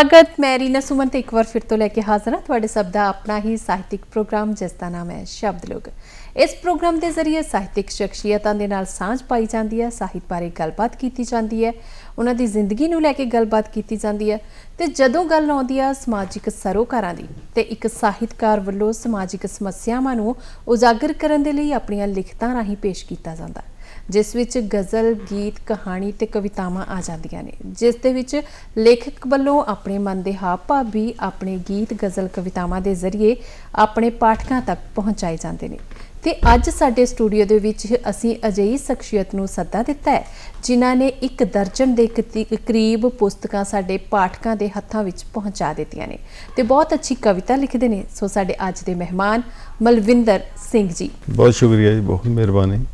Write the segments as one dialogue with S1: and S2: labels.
S1: ਸਵਾਗਤ, ਮੈਂ ਰੀਨਾ ਸੁਮਨ ਤੇ ਇੱਕ ਵਾਰ ਫਿਰ ਤੋਂ ਲੈ ਕੇ ਹਾਜ਼ਰ ਹਾਂ। ਤੁਹਾਡੇ ਸਭ ਦਾ ਆਪਣਾ ਹੀ ਸਾਹਿਤਿਕ ਪ੍ਰੋਗਰਾਮ, ਜਿਸ ਦਾ ਨਾਮ ਹੈ ਸ਼ਬਦ ਲੋਕ। ਇਸ ਪ੍ਰੋਗਰਾਮ ਦੇ ਜ਼ਰੀਏ ਸਾਹਿਤਿਕ ਸ਼ਖਸੀਅਤਾਂ ਦੇ ਨਾਲ ਸਾਂਝ ਪਾਈ ਜਾਂਦੀ ਹੈ, ਸਾਹਿਤ ਬਾਰੇ ਗੱਲਬਾਤ ਕੀਤੀ ਜਾਂਦੀ ਹੈ, ਉਹਨਾਂ ਦੀ ਜ਼ਿੰਦਗੀ ਨੂੰ ਲੈ ਕੇ ਗੱਲਬਾਤ ਕੀਤੀ ਜਾਂਦੀ ਹੈ ਤੇ ਜਦੋਂ ਗੱਲ ਆਉਂਦੀ ਆ ਸਮਾਜਿਕ ਸਰੋਕਾਰਾਂ ਦੀ ਤੇ ਇੱਕ ਸਾਹਿਤਕਾਰ ਵੱਲੋਂ ਸਮਾਜਿਕ ਸਮੱਸਿਆਵਾਂ ਨੂੰ ਉਜਾਗਰ ਕਰਨ ਦੇ ਲਈ ਆਪਣੀਆਂ ਲਿਖਤਾਂ ਰਾਹੀਂ ਪੇਸ਼ ਕੀਤਾ ਜਾਂਦਾ। ਹੈ ਜਿਸ ਵਿੱਚ ਗਜ਼ਲ, ਗੀਤ, ਕਹਾਣੀ ਤੇ ਕਵਿਤਾਵਾਂ ਆ ਜਾਂਦੀਆਂ ਨੇ। ਜਿਸ ਦੇ ਵਿੱਚ ਲੇਖਕ ਵੱਲੋਂ ਆਪਣੇ ਮਨ ਦੇ ਹਾਵ ਭਾਵ ਵੀ ਆਪਣੇ ਗੀਤ, ਗਜ਼ਲ, ਕਵਿਤਾਵਾਂ ਦੇ ਜ਼ਰੀਏ ਆਪਣੇ ਪਾਠਕਾਂ ਤੱਕ ਪਹੁੰਚਾਏ ਜਾਂਦੇ ਨੇ। ਤੇ ਅੱਜ ਸਾਡੇ ਸਟੂਡੀਓ ਦੇ ਵਿੱਚ ਅਸੀਂ ਅਜਿਹੀ ਸ਼ਖਸੀਅਤ ਨੂੰ ਸੱਦਾ ਦਿੱਤਾ ਹੈ, ਜਿਨ੍ਹਾਂ ਨੇ ਇੱਕ ਦਰਜਨ ਦੇ ਕਤੀ- ਕਰੀਬ ਪੁਸਤਕਾਂ ਸਾਡੇ ਪਾਠਕਾਂ ਦੇ ਹੱਥਾਂ ਵਿੱਚ ਪਹੁੰਚਾ ਦਿੱਤੀਆਂ ਨੇ। ਤੇ ਬਹੁਤ ਅੱਛੀ ਕਵਿਤਾ ਲਿਖਦੇ ਨੇ। ਸੋ ਸਾਡੇ ਅੱਜ ਦੇ ਮਹਿਮਾਨ ਮਲਵਿੰਦਰ ਸਿੰਘ ਜੀ।
S2: ਬਹੁਤ ਸ਼ੁਕਰੀਆ ਜੀ, ਬਹੁਤ ਮਿਹਰਬਾਨੀ।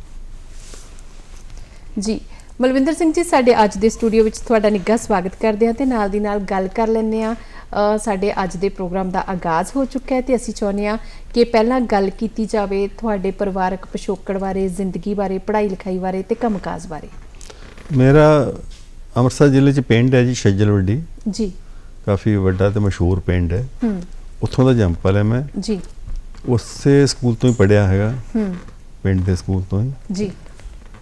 S1: ਜੀ ਮਲਵਿੰਦਰ ਸਿੰਘ ਜੀ ਸਾਡੇ ਅੱਜ ਦੇ ਸਟੂਡੀਓ ਵਿੱਚ ਤੁਹਾਡਾ ਨਿੱਘਾ ਸਵਾਗਤ ਕਰਦੇ ਹਾਂ ਤੇ ਨਾਲ ਦੀ ਨਾਲ ਗੱਲ ਕਰ ਲੈਂਦੇ ਆ ਸਾਡੇ ਅੱਜ ਦੇ ਪ੍ਰੋਗਰਾਮ ਦਾ ਆਗਾਜ਼ ਹੋ ਚੁੱਕਾ ਹੈ ਤੇ ਅਸੀਂ ਚਾਹੁੰਦੇ ਹਾਂ ਕਿ ਪਹਿਲਾਂ ਗੱਲ ਕੀਤੀ ਜਾਵੇ ਤੁਹਾਡੇ ਪਰਿਵਾਰਕ ਪਿਛੋਕੜ ਬਾਰੇ ਜ਼ਿੰਦਗੀ ਬਾਰੇ ਪੜ੍ਹਾਈ ਲਿਖਾਈ ਬਾਰੇ ਤੇ ਕੰਮਕਾਜ ਬਾਰੇ।
S2: ਮੇਰਾ ਅੰਮ੍ਰਿਤਸਰ ਜ਼ਿਲ੍ਹੇ 'ਚ ਪਿੰਡ ਹੈ ਜੀ ਛੱਜਲਵੱਡੀ
S1: ਜੀ।
S2: ਕਾਫੀ ਵੱਡਾ ਤੇ ਮਸ਼ਹੂਰ ਪਿੰਡ ਹੈ।
S1: ਹੂੰ।
S2: ਉੱਥੋਂ ਦਾ ਜੰਮਪਲ ਹੈ ਮੈਂ।
S1: ਜੀ।
S2: ਉਸੇ ਸਕੂਲ ਤੋਂ ਹੀ ਪੜ੍ਹਿਆ ਹੈਗਾ।
S1: ਹੂੰ।
S2: ਪਿੰਡ ਦੇ ਸਕੂਲ ਤੋਂ ਹੀ।
S1: ਜੀ।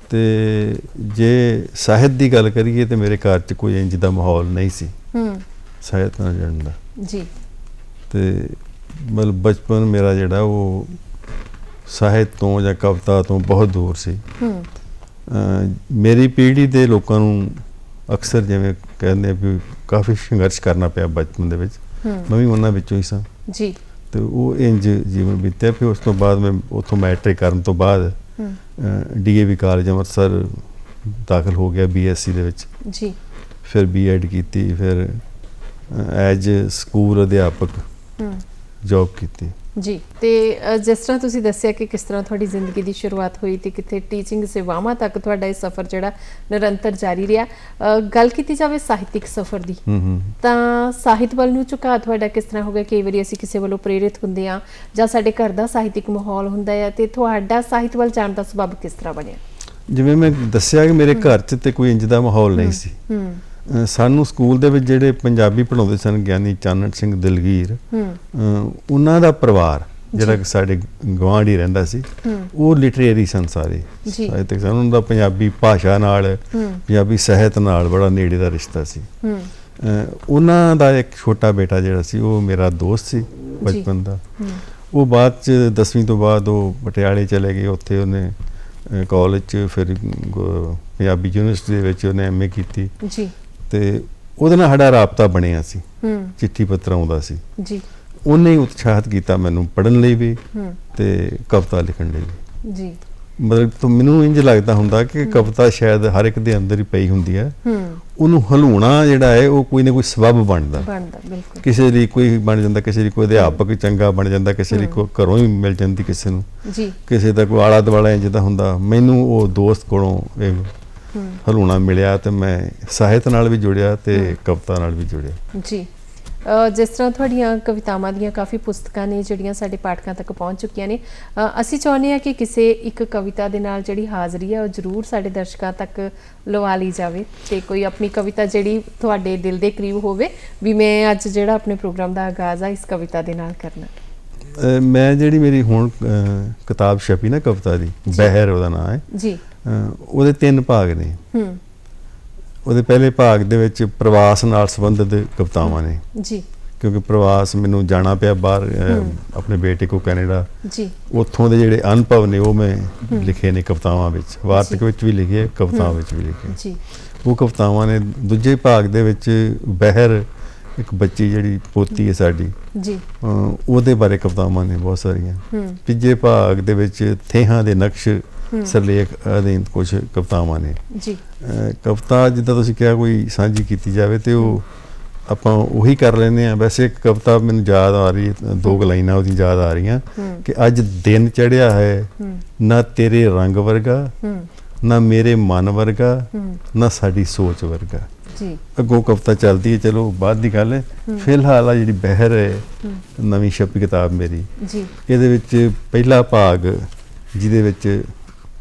S2: ਤੇ ਜੇ ਸਾਹਿਤ ਦੀ ਗੱਲ ਕਰੀਏ ਤੇ ਮੇਰੇ ਘਰ 'ਚ ਕੋਈ ਇੰਜ ਦਾ ਮਾਹੌਲ ਨਹੀਂ ਸੀ।
S1: ਹੂੰ।
S2: ਸਾਹਿਤ ਨਾਲ ਜੁੜਨ ਦਾ।
S1: ਜੀ।
S2: ਤੇ ਮਤਲਬ ਬਚਪਨ ਮੇਰਾ ਜਿਹੜਾ ਉਹ ਸਾਹਿਤ ਤੋਂ ਜਾਂ ਕਵਿਤਾ ਤੋਂ ਬਹੁਤ ਦੂਰ ਸੀ।
S1: ਹੂੰ।
S2: ਮੇਰੀ ਪੀੜ੍ਹੀ ਦੇ ਲੋਕਾਂ ਨੂੰ ਅਕਸਰ ਜਿਵੇਂ ਕਹਿੰਦੇ ਆ ਵੀ ਕਾਫੀ ਸੰਘਰਸ਼ ਕਰਨਾ ਪਿਆ ਬਚਪਨ ਦੇ ਵਿੱਚ। ਮੈਂ ਵੀ ਉਹਨਾਂ ਵਿੱਚੋਂ ਹੀ ਸਾਂ।
S1: ਜੀ।
S2: ਤੇ ਉਹ ਇੰਜ ਜੀਵਨ ਬੀਤਿਆ ਫਿਰ ਉਸ ਤੋਂ ਬਾਅਦ ਮੈਂ ਉੱਥੋਂ ਮੈਟ੍ਰਿਕ ਕਰਨ ਤੋਂ ਬਾਅਦ
S1: ਹੂੰ
S2: ਡੀਏਵੀ ਕਾਲਜ ਅੰਮ੍ਰਿਤਸਰ ਦਾਖਲ ਹੋ ਗਿਆ ਬੀਐਸਸੀ ਦੇ ਵਿੱਚ।
S1: ਜੀ।
S2: ਫਿਰ ਬੀਐਡ ਕੀਤੀ ਫਿਰ ਐਜ ਸਕੂਲ ਅਧਿਆਪਕ
S1: ਹੂੰ।
S2: ਜੌਬ ਕੀਤੀ।
S1: ਜੀ ਤੇ ਜਿਸ ਤਰ੍ਹਾਂ ਤੁਸੀਂ ਦੱਸਿਆ ਕਿ ਕਿਸ ਤਰ੍ਹਾਂ ਤੁਹਾਡੀ ਜ਼ਿੰਦਗੀ ਦੀ ਸ਼ੁਰੂਆਤ ਹੋਈ ਤੇ ਕਿੱਥੇ ਟੀਚਿੰਗ ਸੇਵਾਵਾਂ ਤੱਕ ਤੁਹਾਡਾ ਇਹ ਸਫ਼ਰ ਜਿਹੜਾ ਨਿਰੰਤਰ ਜਾਰੀ ਰਿਹਾ ਗੱਲ ਕੀਤੀ ਜਾਵੇ ਸਾਹਿਤਿਕ ਸਫ਼ਰ ਦੀ ਤਾਂ ਸਾਹਿਤ ਵੱਲ ਨੂੰ ਝੁਕਾਅ ਤੁਹਾਡਾ ਕਿਸ ਤਰ੍ਹਾਂ ਹੋ ਗਿਆ? ਕਈ ਵਾਰੀ ਅਸੀਂ ਕਿਸੇ ਵੱਲੋਂ ਪ੍ਰੇਰਿਤ ਹੁੰਦੇ ਆ ਜਾਂ ਸਾਡੇ ਘਰ ਦਾ ਸਾਹਿਤਿਕ ਮਾਹੌਲ ਹੁੰਦਾ ਹੈ ਤੇ ਤੁਹਾਡਾ ਸਾਹਿਤ ਵੱਲ ਜਾਣ ਦਾ ਸਬਬ ਕਿਸ ਤਰ੍ਹਾਂ ਬਣਿਆ?
S2: ਜਿਵੇਂ ਮੈਂ ਦੱਸਿਆ ਕਿ ਮੇਰੇ ਘਰ 'ਚ ਤੇ ਕੋਈ ਇੰਜ ਦਾ ਮਾਹੌਲ ਨਹੀਂ ਸੀ।
S1: ਹੂੰ।
S2: ਸਾਨੂੰ ਸਕੂਲ ਦੇ ਵਿੱਚ ਜਿਹੜੇ ਪੰਜਾਬੀ ਪੜ੍ਹਾਉਂਦੇ ਸਨ ਗਿਆਨੀ ਚਾਨਣ ਸਿੰਘ ਦਿਲਗੀਰ ਉਹਨਾਂ ਦਾ ਪਰਿਵਾਰ ਜਿਹੜਾ ਕਿ ਸਾਡੇ ਗਵਾਂਢੀ ਰਹਿੰਦਾ ਸੀ ਉਹ ਲਿਟਰੇਰੀ ਸਨ ਸਾਰੇ।
S1: ਜੀ।
S2: ਸਾਹਿਤਕ ਸਨ। ਉਹਨਾਂ ਦਾ ਪੰਜਾਬੀ ਭਾਸ਼ਾ ਨਾਲ ਪੰਜਾਬੀ ਸਾਹਿਤ ਨਾਲ ਬੜਾ ਨੇੜੇ ਦਾ ਰਿਸ਼ਤਾ ਸੀ। ਉਹਨਾਂ ਦਾ ਇੱਕ ਛੋਟਾ ਬੇਟਾ ਜਿਹੜਾ ਸੀ ਉਹ ਮੇਰਾ ਦੋਸਤ ਸੀ ਬਚਪਨ ਦਾ। ਉਹ ਬਾਅਦ ਚ 10ਵੀਂ ਤੋਂ ਬਾਅਦ ਉਹ ਪਟਿਆਲੇ ਚਲੇ ਗਏ। ਉੱਥੇ ਉਹਨੇ ਕਾਲਜ ਚ ਫਿਰ ਪੰਜਾਬੀ ਯੂਨੀਵਰਸਿਟੀ ਦੇ ਵਿੱਚ ਉਹਨੇ ਐਮਏ ਕੀਤੀ।
S1: ਜੀ।
S2: ਤੇ ਉਹਦੇ ਨਾਲ ਸਾਡਾ ਰਾਬਤਾ ਬਣਿਆ ਸੀ।
S1: ਹੂੰ।
S2: ਚਿੱਠੀ ਪੱਤਰ ਆਉਂਦਾ ਸੀ।
S1: ਜੀ।
S2: ਉਹਨੇ ਹੀ ਉਤਸ਼ਾਹਿਤ ਕੀਤਾ ਮੈਨੂੰ ਪੜ੍ਹਨ ਲਈ ਵੀ
S1: ਹੂੰ।
S2: ਤੇ ਕਵਿਤਾ ਲਿਖਣ ਲਈ ਵੀ।
S1: ਜੀ।
S2: ਮਤਲਬ ਤੋਂ ਮੈਨੂੰ ਇੰਜ ਲੱਗਦਾ ਹੁੰਦਾ ਕਿ ਕਵਿਤਾ ਸ਼ਾਇਦ ਹਰ ਇੱਕ ਦੇ ਅੰਦਰ ਹੀ ਪਈ ਹੁੰਦੀ ਹੈ
S1: ਹੂੰ।
S2: ਉਹਨੂੰ ਹਲੂਣਾ ਜਿਹੜਾ ਹੈ ਉਹ ਕੋਈ ਨਾ ਕੋਈ ਸਬਬ ਬਣਦਾ।
S1: ਬਣਦਾ ਬਿਲਕੁਲ।
S2: ਕਿਸੇ ਲਈ ਕੋਈ ਬਣ ਜਾਂਦਾ ਕਿਸੇ ਲਈ ਕੋਈ ਅਧਿਆਪਕ ਚੰਗਾ ਬਣ ਜਾਂਦਾ ਕਿਸੇ ਲਈ ਕੋਈ ਘਰੋਂ ਹੀ ਮਿਲ ਜਾਂਦੀ ਕਿਸੇ ਨੂੰ।
S1: ਜੀ।
S2: ਕਿਸੇ ਦਾ ਕੋਈ ਆਲਾ ਦੁਆਲਾ ਇੰਜ ਦਾ ਹੁੰਦਾ। ਮੈਨੂੰ ਉਹ ਦੋਸਤ ਕੋਲੋਂ ਇਹ ਹਲੂਣਾ ਮਿਲਿਆ ਤੇ ਮੈਂ ਸਾਹਿਤ ਨਾਲ ਵੀ ਜੁੜਿਆ ਤੇ ਕਵਿਤਾ ਨਾਲ ਵੀ ਜੁੜਿਆ।
S1: ਜੀ। ਜਿਸ ਤਰ੍ਹਾਂ ਤੁਹਾਡੀਆਂ ਕਵਿਤਾਵਾਂ ਦੀਆਂ ਕਾਫੀ ਪੁਸਤਕਾਂ ਨੇ ਜਿਹੜੀਆਂ ਸਾਡੇ ਪਾਠਕਾਂ ਤੱਕ ਪਹੁੰਚ ਚੁੱਕੀਆਂ ਨੇ ਅਸੀਂ ਚਾਹੁੰਦੇ ਹਾਂ ਕਿ ਕਿਸੇ ਇੱਕ ਕਵਿਤਾ ਦੇ ਨਾਲ ਜਿਹੜੀ ਹਾਜ਼ਰੀ ਹੈ ਉਹ ਜ਼ਰੂਰ ਸਾਡੇ ਦਰਸ਼ਕਾਂ ਤੱਕ ਲਵਾ ਲਈ ਜਾਵੇ ਤੇ ਕੋਈ ਆਪਣੀ ਕਵਿਤਾ ਜਿਹੜੀ ਤੁਹਾਡੇ ਦਿਲ ਦੇ ਕਰੀਬ ਹੋਵੇ ਵੀ ਮੈਂ ਅੱਜ ਜਿਹੜਾ ਆਪਣੇ ਪ੍ਰੋਗਰਾਮ ਦਾ ਆਗਾਜ਼ ਆ ਇਸ ਕਵਿਤਾ ਦੇ ਨਾਲ ਕਰਨਾ।
S2: ਮੈਂ ਜਿਹੜੀ ਮੇਰੀ ਹੁਣ ਕਿਤਾਬ ਛਪੀ ਨਾ ਕਵਿਤਾ ਦੀ ਬਹਿਰ ਉਹਦਾ ਨਾਮ ਹੈ।
S1: ਜੀ।
S2: ਉਹਦੇ ਤਿੰਨ ਭਾਗ ਨੇ।
S1: ਹੂੰ।
S2: ਉਹਦੇ ਪਹਿਲੇ ਭਾਗ ਦੇ ਵਿੱਚ ਪ੍ਰਵਾਸ ਨਾਲ ਸੰਬੰਧਿਤ ਕਵਿਤਾਵਾਂ ਨੇ।
S1: ਜੀ।
S2: ਕਿਉਂਕਿ ਪ੍ਰਵਾਸ ਮੈਨੂੰ ਜਾਣਾ ਪਿਆ ਬਾਹਰ ਆਪਣੇ ਬੇਟੇ ਕੋ ਕੈਨੇਡਾ।
S1: ਜੀ।
S2: ਉੱਥੋਂ ਦੇ ਜਿਹੜੇ ਅਨੁਭਵ ਨੇ ਉਹ ਮੈਂ ਲਿਖੇ ਨੇ ਕਵਿਤਾਵਾਂ ਵਿੱਚ। ਵਾਰਤਕ ਵਿੱਚ ਵੀ ਲਿਖੇ ਕਵਿਤਾਵਾਂ ਵਿੱਚ ਵੀ ਲਿਖੇ।
S1: ਜੀ।
S2: ਉਹ ਕਵਿਤਾਵਾਂ ਨੇ ਦੂਜੇ ਭਾਗ ਦੇ ਵਿੱਚ ਬਹਿਰ ਇੱਕ ਬੱਚੀ ਜਿਹੜੀ ਪੋਤੀ ਹੈ ਸਾਡੀ
S1: ਜੀ।
S2: ਉਹਦੇ ਬਾਰੇ ਕਵਿਤਾਵਾਂ ਨੇ ਬਹੁਤ ਸਾਰੀਆਂ। ਤੀਜੇ ਭਾਗ ਦੇ ਵਿੱਚ ਥੇਹਾਂ ਦੇ ਨਕਸ਼। ਸਰਲੇਖ ਅਧੀਨ ਕੁਝ ਕਵਿਤਾਵਾਂ ਨੇ।
S1: ਜੀ।
S2: ਕਵਿਤਾ ਜਿੱਦਾਂ ਤੁਸੀਂ ਕਿਹਾ ਕੋਈ ਸਾਂਝੀ ਕੀਤੀ ਜਾਵੇ ਤੇ ਉਹ ਆਪਾਂ ਉਹੀ ਕਰ ਲੈਂਦੇ ਆ ਵੈਸੇ ਇੱਕ ਕਵਿਤਾ ਮੈਨੂੰ ਯਾਦ ਆ ਰਹੀ ਹੈ, ਦੋ ਲਾਈਨਾਂ ਉਹਦੀ ਯਾਦ ਆ ਰਹੀਆਂ ਕਿ ਅੱਜ ਦਿਨ ਚੜਿਆ ਹੈ ਨਾ ਤੇਰੇ ਰੰਗ ਵਰਗਾ ਨਾ ਮੇਰੇ ਮਨ ਵਰਗਾ ਨਾ ਸਾਡੀ ਸੋਚ ਵਰਗਾ।
S1: ਜੀ।
S2: ਅੱਗੋਂ ਕਵਿਤਾ ਚੱਲਦੀ ਹੈ ਚਲੋ ਬਾਅਦ ਦੀ ਗੱਲ ਹੈ। ਫਿਲਹਾਲ ਆ ਜਿਹੜੀ ਬਹਿਰ ਹੈ
S1: ਹੂੰ।
S2: ਨਵੀਂ ਛਪੀ ਕਿਤਾਬ ਮੇਰੀ
S1: ਜੀ।
S2: ਇਹਦੇ ਵਿੱਚ ਪਹਿਲਾ ਭਾਗ ਜਿਹਦੇ ਵਿੱਚ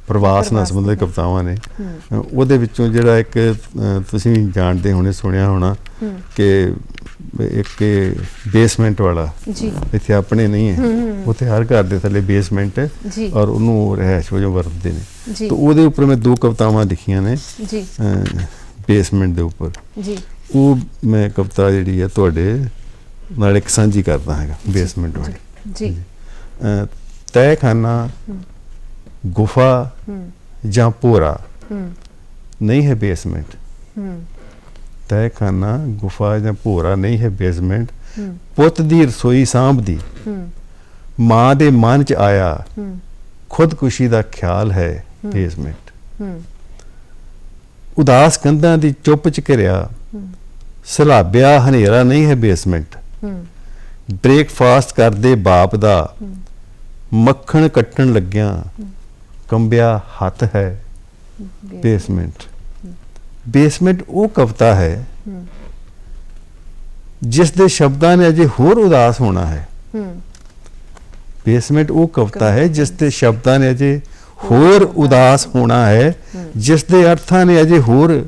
S2: ਪ੍ਰਵਾਸ ਨਾਲ ਸੰਬੰਧਿਤ ਕਵਿਤਾਵਾਂ ਨੇ। ਉਹਦੇ ਵਿੱਚੋਂ ਜਿਹੜਾ ਇੱਕ ਤੁਸੀਂ ਜਾਣਦੇ ਹੋਣੇ ਸੁਣਿਆ ਹੋਣਾ ਕਿ ਇੱਕ ਬੇਸਮੈਂਟ ਵਾਲਾ
S1: ਜੀ।
S2: ਇੱਥੇ ਆਪਣੇ ਨਹੀਂ ਹੈ। ਉੱਥੇ ਹਰ ਘਰ ਦੇ ਥੱਲੇ ਬੇਸਮੈਂਟ ਹੈ ਔਰ ਉਹਨੂੰ ਰਹਿਸ਼ ਵਜੋਂ ਵਰਤਦੇ ਨੇ। ਤਾਂ ਉਹਦੇ ਉੱਪਰ ਮੈਂ ਦੋ ਕਵਿਤਾਵਾਂ ਲਿਖੀਆਂ ਨੇ
S1: ਜੀ।
S2: ਬੇਸਮੈਂਟ ਦੇ ਉੱਪਰ।
S1: ਜੀ।
S2: ਉਹ ਮੈਂ ਕਵਿਤਾ ਜਿਹੜੀ ਹੈ ਤੁਹਾਡੇ ਨਾਲ ਇੱਕ ਸਾਂਝੀ ਕਰਦਾ ਹੈਗਾ ਬੇਸਮੈਂਟ ਵਾਲੀ।
S1: ਜੀ।
S2: ਤੈਖਾਨਾ
S1: ਹੂੰ।
S2: ਜਾਂ
S1: ਹੂੰ।
S2: ਨਹੀਂ ਹੈ ਬੇਸਮੈਂਟ
S1: ਹੂੰ।
S2: ਤਹਿਖਾਨਾ ਗੁਫਾ ਜਾਂ ਭੋਰਾ ਨਹੀਂ ਹੈ ਬੇਸਮੈਂਟ ਪੁੱਤ ਦੀ ਰਸੋਈ ਸਾਂਭਦੀ ਮਾਂ ਦੇ ਮਨ ਚ ਆਇਆ। ਖੁਦਕੁਸ਼ੀ ਦਾ ਖਿਆਲ ਹੈ। ਬੇਸਮੈਂਟ ਉਦਾਸ ਕੰਧਾਂ ਦੀ ਚੁੱਪ ਚ ਘਿਰਿਆ। ਸਲਾਬਿਆ ਹਨੇਰਾ ਨਹੀਂ ਹੈ ਬੇਸਮੈਂਟ ਬ੍ਰੇਕਫਾਸਟ ਕਰਦੇ ਬਾਪ ਦਾ। ਮੱਖਣ ਕੱਟਣ ਲੱਗਿਆ। ਕੰਬਿਆ ਹੱਥ ਹੈ ਬੇਸਮੈਂਟ। ਬੇਸਮੈਂਟ ਉਹ ਕਵਿਤਾ ਹੈ ਜਿਸ ਦੇ ਸ਼ਬਦਾਂ ਨੇ ਅਜੇ ਹੋਰ ਉਦਾਸ ਹੋਣਾ ਹੈ। ਬੇਸਮੈਂਟ ਉਹ ਕਵਿਤਾ ਹੈ ਜਿਸ ਦੇ ਸ਼ਬਦਾਂ ਨੇ ਅਜੇ ਹੋਰ ਉਦਾਸ ਹੋਣਾ ਹੈ। ਜਿਸ ਦੇ ਅਰਥਾਂ ਨੇ ਅਜੇ ਹੋਰ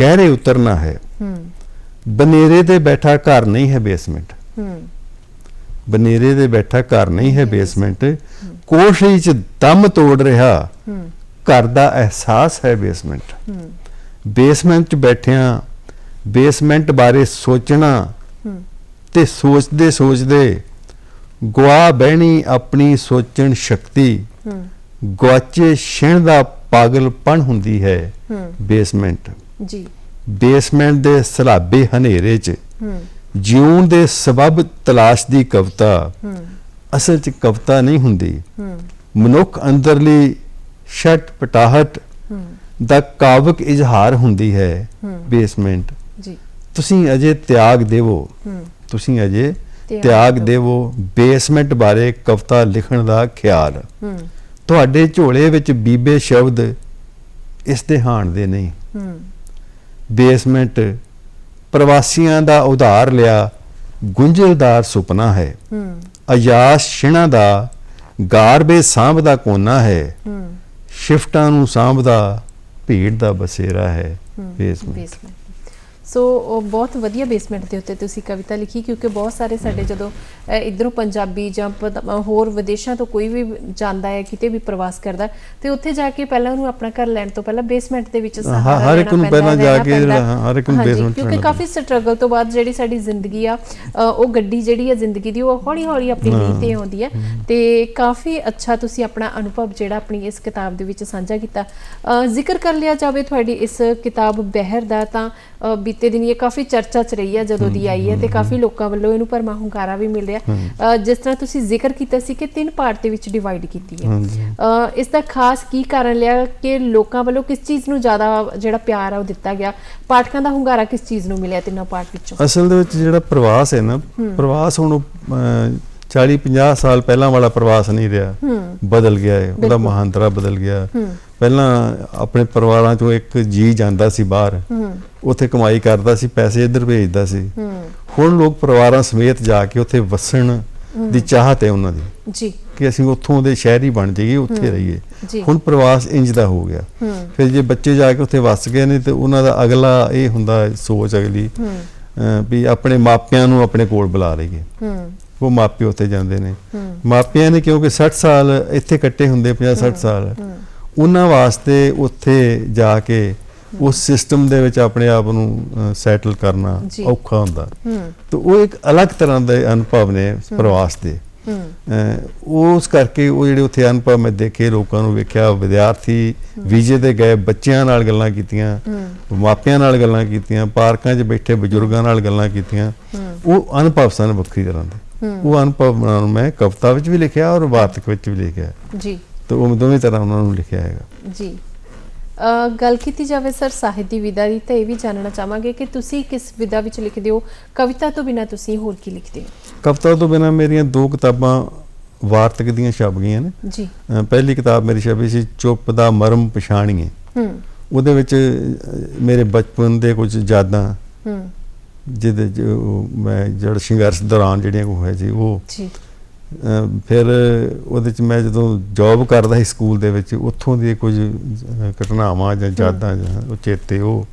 S2: ਗਹਿਰੇ ਉਤਰਨਾ ਹੈ। ਬਨੇਰੇ ਤੇ ਬੈਠਾ ਘਰ ਨਹੀਂ ਹੈ ਬੇਸਮੈਂਟ। ਬਨੇਰੇ ਤੇ ਬੈਠਾ ਘਰ ਨਹੀਂ ਹੈ ਬੇਸਮੈਂਟ। ਕੋਸ਼ਿਸ਼ ਚ ਦਮ ਤੋੜ ਰਿਹਾ ਘਰ ਦਾ ਅਹਿਸਾਸ ਹੈ ਬੇਸਮੈਂਟ। ਬੇਸਮੈਂਟ 'ਚ ਬੈਠਿਆਂ ਬੇਸਮੈਂਟ ਬਾਰੇ ਸੋਚਣਾ ਤੇ ਸੋਚਦੇ ਸੋਚਦੇ ਗਵਾ ਬਹਿਣੀ ਆਪਣੀ ਸੋਚਣ ਸ਼ਕਤੀ ਗਵਾਚੇ ਛਿਣ ਦਾ ਪਾਗਲਪਣ ਹੁੰਦੀ ਹੈ ਬੇਸਮੈਂਟ।
S1: ਜੀ।
S2: ਬੇਸਮੈਂਟ ਦੇ ਸਲਾਬੇ ਹਨੇਰੇ 'ਚ ਜਿਉਣ ਦੇ ਸਬਬ ਤਲਾਸ਼ ਦੀ ਕਵਿਤਾ ਅਸਲ 'ਚ ਕਵਿਤਾ ਨਹੀਂ ਹੁੰਦੀ। ਮਨੁੱਖ ਅੰਦਰਲੀ ਛਟ ਪਟਾਹਟ ਦਾ ਕਾਵਕ ਇਜ਼ਹਾਰ ਹੁੰਦੀ ਹੈ। ਬੇਸਮੈਂਟ।
S1: ਜੀ।
S2: ਤੁਸੀਂ ਅਜੇ ਤਿਆਗ ਦੇਵੋ। ਤੁਸੀਂ ਅਜੇ
S1: ਤਿਆਗ ਦੇਵੋ।
S2: ਬੇਸਮੈਂਟ ਬਾਰੇ ਕਵਿਤਾ ਲਿਖਣ ਦਾ ਖਿਆਲ। ਤੁਹਾਡੇ ਝੋਲੇ ਵਿੱਚ ਬੀਬੇ ਸ਼ਬਦ ਇਸ ਦੇ ਹਾਣ ਦੇ ਨਹੀਂ। ਬੇਸਮੈਂਟ ਪ੍ਰਵਾਸੀਆਂ ਦਾ ਉਧਾਰ ਲਿਆ ਗੁੰਝਲਦਾਰ ਸੁਪਨਾ ਹੈ।
S1: ਹੂੰ।
S2: ਅਯਾਸ ਛਿਣਾ ਦਾ ਗਾਰਬੇ ਸਾਂਭਦਾ ਕੋਨਾ ਹੈ ਸ਼ਿਫਟਾਂ ਨੂੰ ਸਾਂਭਦਾ ਭੀੜ ਦਾ ਬਸੇਰਾ ਹੈ। ਬੇਸਮੈਂਟ
S1: ਸੋ ਉਹ ਬਹੁਤ ਵਧੀਆ ਬੇਸਮੈਂਟ ਦੇ ਉੱਤੇ ਤੁਸੀਂ ਕਵਿਤਾ ਲਿਖੀ ਕਿਉਂਕਿ ਬਹੁਤ ਸਾਰੇ ਸਾਡੇ ਜਦੋਂ ਇੱਧਰੋਂ ਪੰਜਾਬੀ ਜਾਂ ਹੋਰ ਵਿਦੇਸ਼ਾਂ ਤੋਂ ਕੋਈ ਵੀ ਜਾਂਦਾ ਹੈ ਕਿਤੇ ਵੀ ਪ੍ਰਵਾਸ ਕਰਦਾ ਤੇ ਉੱਥੇ ਜਾ ਕੇ ਪਹਿਲਾਂ ਉਹਨੂੰ ਆਪਣਾ ਘਰ ਲੈਣ ਤੋਂ ਪਹਿਲਾਂ ਬੇਸਮੈਂਟ ਦੇ ਵਿੱਚ ਸਹਾਰਾ
S2: ਹਰ ਇੱਕ ਨੂੰ ਪਹਿਲਾਂ ਜਾ ਕੇ ਹਰ ਇੱਕ ਨੂੰ basement
S1: ਕਿਉਂਕਿ ਕਾਫੀ ਸਟਰਗਲ ਤੋਂ ਬਾਅਦ ਜਿਹੜੀ ਸਾਡੀ ਜ਼ਿੰਦਗੀ ਆ ਉਹ ਗੱਡੀ ਜਿਹੜੀ ਆ ਜ਼ਿੰਦਗੀ ਦੀ ਉਹ ਹੌਲੀ ਹੌਲੀ ਆਪਣੀ ਲੀਹ ਤੇ ਆਉਂਦੀ ਹੈ। ਤੇ ਕਾਫੀ ਅੱਛਾ ਤੁਸੀਂ ਆਪਣਾ ਅਨੁਭਵ ਜਿਹੜਾ ਆਪਣੀ ਇਸ ਕਿਤਾਬ ਦੇ ਵਿੱਚ ਸਾਂਝਾ ਕੀਤਾ। ਜ਼ਿਕਰ ਕਰ ਲਿਆ ਜਾਵੇ ਤੁਹਾਡੀ ਇਸ ਕਿਤਾਬ ਬਹਿਰ ਦਾ ਤਾਂ ਬੀਤੇ ਦਿਨ ਇਹ ਕਾਫੀ ਚਰਚਾ ਚ ਰਹੀ ਹੈ ਜਦੋਂ ਦੀ ਆਈ ਹੈ ਤੇ ਕਾਫੀ ਲੋਕਾਂ ਵੱਲੋਂ ਇਹਨੂੰ ਭਰਮਾ ਹੁੰਗਾਰਾ ਵੀ ਮਿਲ ਰਿਹਾ। ਜਿਸ ਤਰ੍ਹਾਂ ਤੁਸੀਂ ਜ਼ਿਕਰ ਕੀਤਾ ਸੀ ਕਿ ਤਿੰਨ ਪਾਰਟ ਦੇ ਵਿੱਚ ਡਿਵਾਈਡ ਕੀਤੀ ਹੈ। ਇਸ ਦਾ ਖਾਸ ਕੀ ਕਾਰਨ ਲਿਆ ਕਿ ਲੋਕਾਂ ਵੱਲੋਂ ਕਿਸ ਚੀਜ਼ ਨੂੰ ਜ਼ਿਆਦਾ ਜਿਹੜਾ ਪਿਆਰ ਆ ਉਹ ਦਿੱਤਾ ਗਿਆ? ਪਾਠਕਾਂ ਦਾ ਹੁੰਗਾਰਾ ਕਿਸ ਚੀਜ਼ ਨੂੰ ਮਿਲਿਆ ਤਿੰਨਾਂ ਪਾਰਟ ਵਿੱਚੋਂ?
S2: ਅਸਲ ਦੇ ਵਿੱਚ ਜਿਹੜਾ ਪ੍ਰਵਾਸ ਹੈ ਨਾ ਪ੍ਰਵਾਸ ਹੁਣ 40 50 ਸਾਲ ਪਹਿਲਾਂ ਵਾਲਾ ਪ੍ਰਵਾਸ ਨਹੀਂ ਰਿਹਾ। ਬਦਲ ਗਿਆ ਹੈ ਉਹਦਾ। ਮਹਾਂਤਰਾ ਬਦਲ ਗਿਆ।
S1: ਹੂੰ
S2: ਪਹਿਲਾਂ ਆਪਣੇ ਪਰਿਵਾਰਾਂ ਚੋਂ ਇੱਕ ਜੀ ਜਾਂਦਾ ਸੀ ਬਾਹਰ ਉੱਥੇ ਕਮਾਈ ਕਰਦਾ ਸੀ ਪੈਸੇ ਇੱਧਰ ਭੇਜਦਾ ਸੀ। ਹੁਣ ਲੋਕ ਪਰਿਵਾਰਾਂ ਸਮੇਤ ਜਾ ਕੇ ਉੱਥੇ ਵਸਣ ਦੀ ਚਾਹਤ ਹੈ ਉਹਨਾਂ ਦੀ
S1: ਜੀ।
S2: ਕਿ ਅਸੀਂ ਉੱਥੋਂ ਦੇ ਸ਼ਹਿਰੀ ਬਣ ਜਾਈਏ ਉੱਥੇ ਰਹੀਏ। ਹੁਣ ਪ੍ਰਵਾਸ ਇੰਜ ਦਾ ਹੋ ਗਿਆ। ਫਿਰ ਜੇ ਬੱਚੇ ਜਾ ਕੇ ਉੱਥੇ ਵਸ ਗਏ ਨੇ ਤੇ ਉਹਨਾਂ ਦਾ ਅਗਲਾ ਇਹ ਹੁੰਦਾ ਸੋਚ ਅਗਲੀ ਵੀ ਆਪਣੇ ਮਾਪਿਆਂ ਨੂੰ ਆਪਣੇ ਕੋਲ ਬੁਲਾ ਲਈਏ। ਉਹ ਮਾਪੇ ਉੱਥੇ ਜਾਂਦੇ ਨੇ। ਮਾਪਿਆਂ ਨੇ ਕਿਉਂਕਿ 60 ਸਾਲ ਇੱਥੇ ਕੱਟੇ ਹੁੰਦੇ 50 60 ਸਾਲ। ਉਹਨਾਂ ਵਾਸਤੇ ਉੱਥੇ ਜਾ ਕੇ ਉਸ ਸਿਸਟਮ ਦੇ ਵਿੱਚ ਆਪਣੇ ਆਪ ਨੂੰ ਸੈਟਲ ਕਰਨਾ। ਔਖਾ ਹੁੰਦਾ। ਤਾਂ ਉਹ ਇੱਕ ਅਲੱਗ ਤਰ੍ਹਾਂ ਦੇ ਅਨੁਭਵ ਨੇ ਪ੍ਰਵਾਸ ਦੇ। ਉਸ ਕਰਕੇ ਉਹ ਜਿਹੜੇ ਉੱਥੇ ਅਨੁਭਵ ਮੈਂ ਦੇਖੇ ਲੋਕਾਂ ਨੂੰ ਵੇਖਿਆ ਵਿਦਿਆਰਥੀ ਵੀਜ਼ੇ ਤੇ ਗਏ ਬੱਚਿਆਂ ਨਾਲ ਗੱਲਾਂ ਕੀਤੀਆਂ ਮਾਪਿਆਂ ਨਾਲ ਗੱਲਾਂ ਕੀਤੀਆਂ ਪਾਰਕਾਂ 'ਚ ਬੈਠੇ ਬਜ਼ੁਰਗਾਂ ਨਾਲ ਗੱਲਾਂ ਕੀਤੀਆਂ। ਉਹ ਅਨੁਭਵ ਸਨ ਵੱਖਰੀ ਤਰ੍ਹਾਂ ਦੇ। ਉਹ ਅਨੁਭਵ ਮੈਂ ਕਵਿਤਾ ਵਿੱਚ ਵੀ ਲਿਖਿਆ ਔਰ ਵਾਰਤਕ ਵਿੱਚ ਵੀ ਲਿਖਿਆ।
S1: ਜੀ।
S2: ਤੇ ਉਹ ਦੋਵੇਂ ਤਰ੍ਹਾਂ ਉਹਨਾਂ ਨੂੰ ਲਿਖਿਆ ਹੈਗਾ।
S1: ਜੀ। ਅ, ਗੱਲ ਕੀਤੀ ਜਾਵੇ ਸਰ ਸਾਹਿਤ ਦੀ ਵਿਧਾ ਦੀ ਤਾਂ ਇਹ ਵੀ ਜਾਣਨਾ ਚਾਹਾਂਗੇ ਕਿ ਤੁਸੀਂ ਕਿਸ ਵਿਧਾ ਵਿੱਚ ਲਿਖਦੇ ਹੋ? ਕਵਿਤਾ ਤੋਂ ਬਿਨਾ ਤੁਸੀਂ ਹੋਰ ਕੀ ਲਿਖਦੇ ਹੋ?
S2: ਕਵਿਤਾ ਤੋਂ ਬਿਨਾਂ ਮੇਰੀਆਂ ਦੋ ਕਿਤਾਬਾਂ ਵਾਰਤਕ ਦੀਆਂ ਛਪ ਗਈਆਂ ਨੇ।
S1: ਜੀ।
S2: ਪਹਿਲੀ ਕਿਤਾਬ ਮੇਰੀ ਛਪੀ ਸੀ ਚੁੱਪ ਦਾ ਮਰਮ ਪਛਾਣੀਏ।
S1: ਹੂੰ।
S2: ਉਹਦੇ ਵਿੱਚ ਮੇਰੇ ਬਚਪਨ ਦੇ ਕੁਝ ਯਾਦਾਂ
S1: ਹੂੰ।
S2: ਜਿਹਦੇ ਮੈਂ ਜਿਹੜਾ ਸੰਘਰਸ਼ ਦੌਰਾਨ ਜਿਹੜੀਆਂ ਕੋ ਹੋਇਆ ਸੀ ਉਹ
S1: ਜੀ।
S2: ਫਿਰ ਉਹਦੇ 'ਚ ਮੈਂ ਜਦੋਂ ਜੌਬ ਕਰਦਾ ਸੀ ਸਕੂਲ ਦੇ ਵਿੱਚ ਉੱਥੋਂ ਦੀ ਕੁਝ ਘਟਨਾਵਾਂ ਜਾਂ ਯਾਦਾਂ ਜਾਂ ਉਹ ਚੇਤੇ ਉਹ।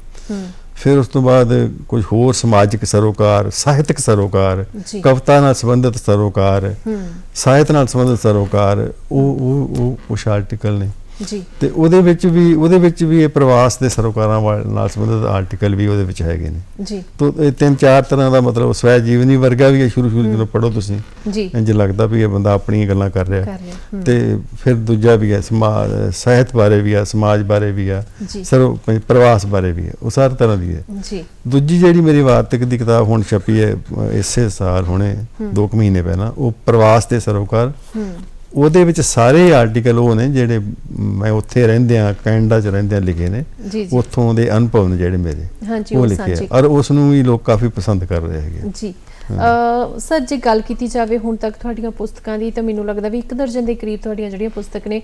S2: ਫਿਰ ਉਸ ਤੋਂ ਬਾਅਦ ਕੁਝ ਹੋਰ ਸਮਾਜਿਕ ਸਰੋਕਾਰ ਸਾਹਿਤਕ ਸਰੋਕਾਰ। ਕਵਿਤਾ ਨਾਲ ਸੰਬੰਧਿਤ ਸਰੋਕਾਰ ਸਾਹਿਤ ਨਾਲ ਸੰਬੰਧਿਤ ਸਰੋਕਾਰ ਉਹ ਉਹ ਉਹ ਆਰਟੀਕਲ ਨੇ।
S1: ਜੀ।
S2: ਤੇ ਉਹਦੇ ਵਿੱਚ ਵੀ ਉਹਦੇ ਵਿੱਚ ਵੀ ਇਹ ਪ੍ਰਵਾਸ ਦੇ ਸਰੋਕਾਰਾਂ ਨਾਲ ਸੰਬੰਧਿਤ ਆਰਟੀਕਲ ਵੀ ਉਹਦੇ ਵਿੱਚ ਹੈਗੇ ਨੇ।
S1: ਜੀ।
S2: ਤੋ ਇਹ ਤਿੰਨ ਚਾਰ ਤਰ੍ਹਾਂ ਦਾ ਮਤਲਬ ਸਵੈ ਜੀਵਨੀ ਵਰਗਾ ਵੀ ਹੈ ਸ਼ੁਰੂ ਸ਼ੁਰੂ ਜਦੋਂ ਪੜੋ ਤੁਸੀਂ
S1: ਜੀ।
S2: ਇੰਜ ਲੱਗਦਾ ਵੀ ਇਹ ਬੰਦਾ ਆਪਣੀਆਂ ਗੱਲਾਂ ਕਰ ਰਿਹਾ। ਤੇ ਫਿਰ ਦੂਜਾ ਵੀ ਹੈ ਸਮਾਜ ਸਾਹਿਤ ਬਾਰੇ ਵੀ ਹੈ ਸਮਾਜ ਬਾਰੇ ਵੀ ਹੈ
S1: ਜੀ।
S2: ਸਰੋ ਪ੍ਰਵਾਸ ਬਾਰੇ ਵੀ ਹੈ ਉਹ ਸਾਰੀ ਤਰ੍ਹਾਂ ਦੀ ਹੈ।
S1: ਜੀ।
S2: ਦੂਜੀ ਜਿਹੜੀ ਮੇਰੀ ਵਾਰਤਕ ਦੀ ਕਿਤਾਬ ਹੁਣ ਛਪੀ ਹੈ ਇਸੇ ਸਾਲ ਹੁਣੇ 2 ਮਹੀਨੇ ਪਹਿਲਾਂ ਉਹ ਪ੍ਰਵਾਸ ਦੇ ਸਰੋਕਾਰ
S1: ਹੂੰ।
S2: ਉਹਦੇ ਵਿੱਚ ਸਾਰੇ ਆਰਟੀਕਲ ਉਹ ਨੇ ਜਿਹੜੇ ਮੈਂ ਉੱਥੇ ਰਹਿੰਦਿਆਂ ਕੈਨੇਡਾ 'ਚ ਰਹਿੰਦਿਆਂ ਲਿਖੇ ਨੇ। ਉੱਥੋਂ ਦੇ ਅਨੁਭਵ ਨੇ ਜਿਹੜੇ ਮੇਰੇ।
S1: ਹਾਂਜੀ
S2: ਉਹ ਲਿਖੇ ਆ। ਔਰ ਉਸ ਨੂੰ ਵੀ ਲੋਕ ਕਾਫੀ ਪਸੰਦ ਕਰ ਰਹੇ ਹੈਗੇ।
S1: ਜੀ। ਅ ਸਰ ਜੇ ਗੱਲ ਕੀਤੀ ਜਾਵੇ ਹੁਣ ਤੱਕ ਤੁਹਾਡੀਆਂ ਪੁਸਤਕਾਂ ਦੀ ਤਾਂ ਮੈਨੂੰ ਲੱਗਦਾ ਵੀ ਇੱਕ ਦਰਜਨ ਦੇ ਕਰੀਬ ਤੁਹਾਡੀਆਂ ਜਿਹੜੀਆਂ ਪੁਸਤਕ ਨੇ।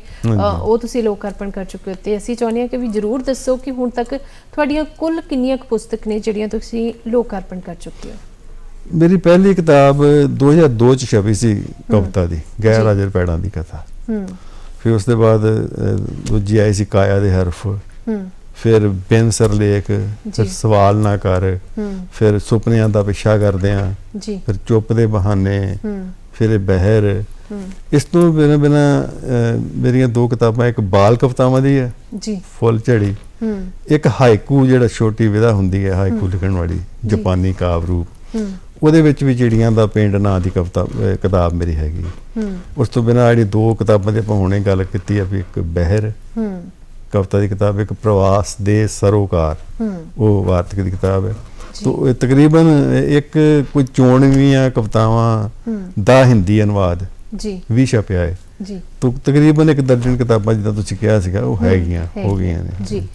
S1: ਉਹ ਤੁਸੀਂ ਲੋਕ ਅਰਪਣ ਕਰ ਚੁੱਕੇ ਹੋ। ਤੇ ਅਸੀਂ ਚਾਹੁੰਦੇ ਹਾਂ ਕਿ ਵੀ ਜਰੂਰ ਦੱਸੋ ਕਿ ਹੁਣ ਤੱਕ ਤੁਹਾਡੀਆਂ ਕੁੱਲ ਕਿੰਨੀਆਂ ਪੁਸਤਕ ਨੇ ਜਿਹੜੀਆਂ ਤੁਸੀਂ ਲੋਕ ਅਰਪਣ ਕਰ ਚੁੱਕੇ ਹੋ?
S2: ਮੇਰੀ ਪਹਿਲੀ ਕਿਤਾਬ 2002 ਚ ਛਪੀ ਸੀ ਕਵਿਤਾ ਦੀ ਗੈਰ। ਹਾਜ਼ਰ ਪੈੜਾਂ ਦੀ ਕਥਾ।
S1: ਹੂੰ।
S2: ਫਿਰ ਉਸ ਤੋਂ ਬਾਅਦ ਦੂਜੀ ਆਈ ਸੀ ਕਾਇਆ ਦੇ ਹਰਫ।
S1: ਹੂੰ।
S2: ਫਿਰ ਬਿਨ ਸਰਲੇਖ ਫਿਰ। ਸਵਾਲ ਨਾ ਕਰ ਫਿਰ ਸੁਪਨਿਆਂ ਦਾ ਪਿੱਛਾ ਕਰਦੇ ਆ।
S1: ਜੀ।
S2: ਫਿਰ ਚੁੱਪ ਦੇ ਬਹਾਨੇ ਫਿਰ ਬਹਿਰ। ਇਸ ਤੋਂ ਬਿਨਾਂ ਬਿਨਾਂ ਮੇਰੀਆਂ ਦੋ ਕਿਤਾਬਾਂ ਇੱਕ ਬਾਲ ਕਵਿਤਾਵਾਂ ਦੀ ਹੈ
S1: ਜੀ।
S2: ਫੁੱਲ ਝੜੀ। ਇੱਕ ਹਾਈਕੂ ਜਿਹੜਾ ਛੋਟੀ ਵਿਧਾ ਹੁੰਦੀ ਹੈ ਹਾਈਕੂ
S1: ਹੂੰ।
S2: ਲਿਖਣ ਵਾਲੀ। ਜਾਪਾਨੀ ਕਾਵ ਰੂਪ। ਉਹਦੇ ਵਿੱਚ ਵੀ ਚਿੜੀਆਂ ਦਾ ਪਿੰਡ ਨਾਂ ਦੀ ਕਵਿਤਾ ਕਿਤਾਬ ਮੇਰੀ ਹੈਗੀ।
S1: ਹੂੰ।
S2: ਉਸ ਤੋਂ ਬਿਨਾਂ ਜਿਹੜੀ ਦੋ ਕਿਤਾਬਾਂ ਦੀ ਆਪਾਂ ਹੁਣੇ ਗੱਲ ਕੀਤੀ ਆ ਵੀ ਇੱਕ ਬਹਿਰ
S1: ਹੂੰ।
S2: ਕਵਿਤਾ ਦੀ ਕਿਤਾਬ ਇੱਕ ਪ੍ਰਵਾਸ ਦੇ ਸਰੋਕਾਰ।
S1: ਹੂੰ।
S2: ਉਹ ਵਾਰਤਕ ਦੀ ਕਿਤਾਬ ਹੈ। ਤੋ ਇਹ ਤਕਰੀਬਨ ਇੱਕ ਕੋਈ ਚੋਣਵੀਆਂ ਕਵਿਤਾਵਾਂ ਦਾ ਹਿੰਦੀ ਅਨੁਵਾਦ
S1: ਜੀ।
S2: ਵੀ ਛਪਿਆ ਹੈ।
S1: ਜੀ।
S2: ਤੋ ਤਕਰੀਬਨ ਇੱਕ ਦਰਜਨ ਕਿਤਾਬਾਂ ਜਿੱਦਾਂ ਤੁਸੀਂ ਕਿਹਾ ਸੀਗਾ ਉਹ ਹੈਗੀਆਂ ਹੋ। ਗਈਆਂ ਨੇ।
S1: ਜੀ।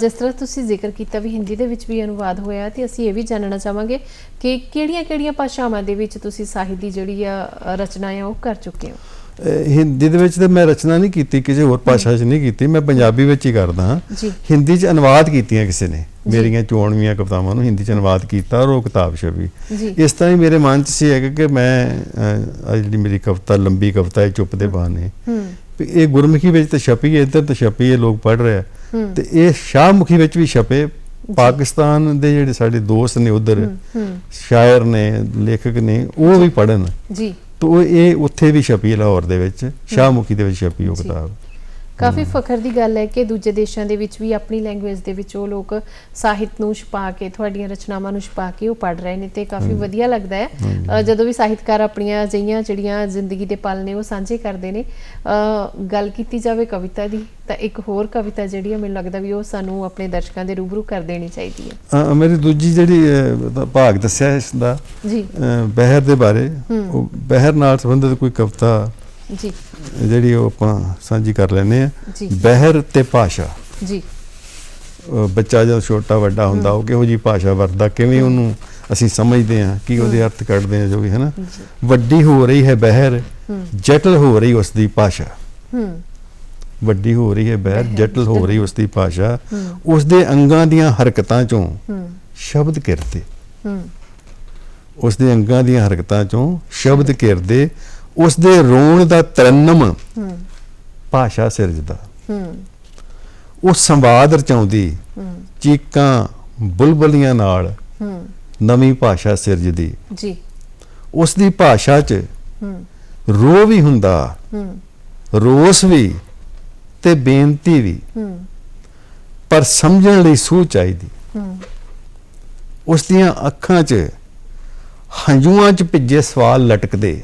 S1: ਜਿਸ ਤਰ੍ਹਾਂ ਤੁਸੀਂ ਜ਼ਿਕਰ ਕੀਤਾ ਵੀ ਹਿੰਦੀ ਦੇ ਵਿੱਚ ਵੀ ਅਨੁਵਾਦ ਹੋਇਆ ਤੇ ਅਸੀਂ ਇਹ ਵੀ ਜਾਣਨਾ ਚਾਹਾਂਗੇ ਕਿ ਕਿਹੜੀਆਂ-ਕਿਹੜੀਆਂ ਭਾਸ਼ਾਵਾਂ ਦੇ ਵਿੱਚ ਤੁਸੀਂ ਸਾਹਿਤ ਦੀ ਜਿਹੜੀ ਆ ਰਚਨਾ ਆ ਉਹ ਕਰ ਚੁੱਕੇ ਹੋ?
S2: ਹਿੰਦੀ ਦੇ ਵਿੱਚ ਤੇ ਮੈਂ ਰਚਨਾ ਨਹੀਂ ਕੀਤੀ ਕਿਸੇ ਹੋਰ ਭਾਸ਼ਾ 'ਚ ਨਹੀਂ ਕੀਤੀ ਮੈਂ ਪੰਜਾਬੀ ਵਿੱਚ ਹੀ ਕਰਦਾ ਹਾਂ। ਹਿੰਦੀ 'ਚ ਅਨੁਵਾਦ ਕੀਤੀਆਂ ਕਿਸੇ ਨੇ। ਮੇਰੀਆਂ ਚੋਣਵੀਆਂ ਕਵਿਤਾਵਾਂ ਨੂੰ ਹਿੰਦੀ 'ਚ ਅਨੁਵਾਦ ਕੀਤਾ ਔਰ ਉਹ ਕਿਤਾਬ ਛਪੀ ਇਸ ਤਰ੍ਹਾਂ ਹੀ ਮੇਰੇ ਮਨ 'ਚ ਸੀ ਹੈਗਾ ਕਿ ਮੈਂ ਜਿਹੜੀ ਮੇਰੀ ਕਵਿਤਾ ਲੰਬੀ ਕਵਿਤਾ ਹੈ ਚੁੱਪ ਦੇ ਵੀ ਇਹ ਗੁਰਮੁਖੀ ਵਿੱਚ ਤਾਂ ਛਪੀ ਹੈ ਇੱਧਰ ਤਾਂ ਛਪੀ ਹੈ ਲੋਕ ਪੜ੍ਹ ਰਹੇ ਆ। ਤੇ ਇਹ ਸ਼ਾਹਮੁਖੀ ਵਿੱਚ ਵੀ ਛਪੇ। ਪਾਕਿਸਤਾਨ ਦੇ ਜਿਹੜੇ ਸਾਡੇ ਦੋਸਤ ਨੇ ਉਧਰ ਸ਼ਾਇਰ ਨੇ ਲੇਖਕ ਨੇ ਉਹ ਵੀ ਪੜ੍ਹਨ।
S1: ਜੀ।
S2: ਤੋ ਇਹ ਉੱਥੇ ਵੀ ਛਪੀ ਲਾਹੌਰ ਦੇ ਵਿੱਚ ਸ਼ਾਹਮੁਖੀ ਦੇ ਵਿੱਚ ਛਪੀ ਉਹ। ਕਿਤਾਬ।
S1: ਕਾਫੀ ਫਖਰ ਦੀ ਗੱਲ ਹੈ ਕਿ ਦੂਜੇ ਦੇਸ਼ਾਂ ਦੇ ਵਿੱਚ ਵੀ ਆਪਣੀ ਲੈਂਗੁਏਜ ਦੇ ਵਿੱਚ ਉਹ ਲੋਕ ਸਾਹਿਤ ਨੂੰ ਛਪਾ ਕੇ ਤੁਹਾਡੀਆਂ ਰਚਨਾਵਾਂ ਨੂੰ ਛਪਾ ਕੇ ਉਹ ਪੜ੍ਹ ਰਹੇ ਨੇ ਤੇ ਕਾਫੀ ਵਧੀਆ ਲੱਗਦਾ ਹੈ। ਜਦੋਂ ਵੀ ਸਾਹਿਤਕਾਰ ਆਪਣੀਆਂ ਅਜਿਹੀਆਂ ਜਿਹੜੀਆਂ ਜ਼ਿੰਦਗੀ ਦੇ ਪਲ ਨੇ ਉਹ ਸਾਂਝੇ ਕਰਦੇ ਨੇ ਗੱਲ ਕੀਤੀ ਜਾਵੇ ਕਵਿਤਾ ਦੀ ਤਾਂ ਇੱਕ ਹੋਰ ਕਵਿਤਾ ਜਿਹੜੀ ਹੈ ਮੈਨੂੰ ਲੱਗਦਾ ਵੀ ਉਹ ਸਾਨੂੰ ਆਪਣੇ ਦਰਸ਼ਕਾਂ ਦੇ ਰੂਬਰੂ ਕਰ ਦੇਣੀ ਚਾਹੀਦੀ ਹੈ।
S2: ਮੇਰੀ ਦੂਜੀ ਜਿਹੜੀ ਭਾਗ ਦੱਸਿਆ ਇਸ ਦਾ
S1: ਜੀ।
S2: ਬਹਿਰ ਦੇ ਬਾਰੇ। ਉਹ ਬਹਿਰ ਨਾਲ ਸੰਬੰਧਿਤ ਕੋਈ ਕਵਿਤਾ
S1: ਜੀ।
S2: ਜਿਹੜੀ ਉਹ ਆਪਾਂ ਸਾਂਝੀ ਕਰ ਲੈਨੇ ਆ ਬਹਿਰ ਤੇ ਭਾਸ਼ਾ।
S1: ਜੀ।
S2: ਬੱਚਾ ਜਦੋਂ ਛੋਟਾ ਵੱਡਾ ਹੁੰਦਾ ਉਹ ਕਿਹੋ ਜੀ ਭਾਸ਼ਾ ਵਰਤਦਾ ਕਿਵੇਂ ਉਹਨੂੰ ਅਸੀਂ ਸਮਝਦੇ ਹਾਂ ਕੀ ਉਹਦੇ ਅਰਥ ਕੱਢਦੇ ਹਾਂ ਜੋ ਵੀ ਹੈ ਨਾ
S1: ਜੀ।
S2: ਵੱਡੀ ਹੋ ਰਹੀ ਹੈ ਬਹਿਰ ਜਟਲ ਹੋ ਰਹੀ ਉਸ ਦੀ ਭਾਸ਼ਾ।
S1: ਹੂੰ।
S2: ਵੱਡੀ ਹੋ ਰਹੀ ਹੈ ਬਹਿਰ ਜਟਲ ਹੋ ਰਹੀ ਉਸ ਦੀ ਭਾਸ਼ਾ। ਉਸ ਦੇ ਅੰਗਾਂ ਦੀਆਂ ਹਰਕਤਾਂ ਚੋਂ ਸ਼ਬਦ ਕਿਰਦੇ
S1: ਹੂੰ।
S2: ਉਸ ਦੇ ਅੰਗਾਂ ਦੀਆਂ ਹਰਕਤਾਂ ਚੋਂ ਸ਼ਬਦ ਕਿਰਦੇ ਉਸ ਦੇ ਰੋਣ ਦਾ ਤਰਨਮ ਭਾਸ਼ਾ ਸਿਰਜਦਾ ਉਹ ਸੰਵਾਦ ਰਚਾਉਂਦੀ ਚੀਕਾਂ ਬੁਲਬੁਲੀਆਂ ਨਾਲ ਨਵੀਂ ਭਾਸ਼ਾ ਸਿਰਜਦੀ
S1: ਜੀ।
S2: ਉਸ ਦੀ ਭਾਸ਼ਾ 'ਚ ਰੋ ਵੀ ਹੁੰਦਾ ਰੋਸ ਵੀ ਤੇ ਬੇਨਤੀ ਵੀ। ਪਰ ਸਮਝਣ ਲਈ ਸੂਝ ਚਾਹੀਦੀ। ਉਸ ਦੀਆਂ ਅੱਖਾਂ 'ਚ ਹੰਝੂਆਂ 'ਚ ਭਿੱਜੇ ਸਵਾਲ ਲਟਕਦੇ।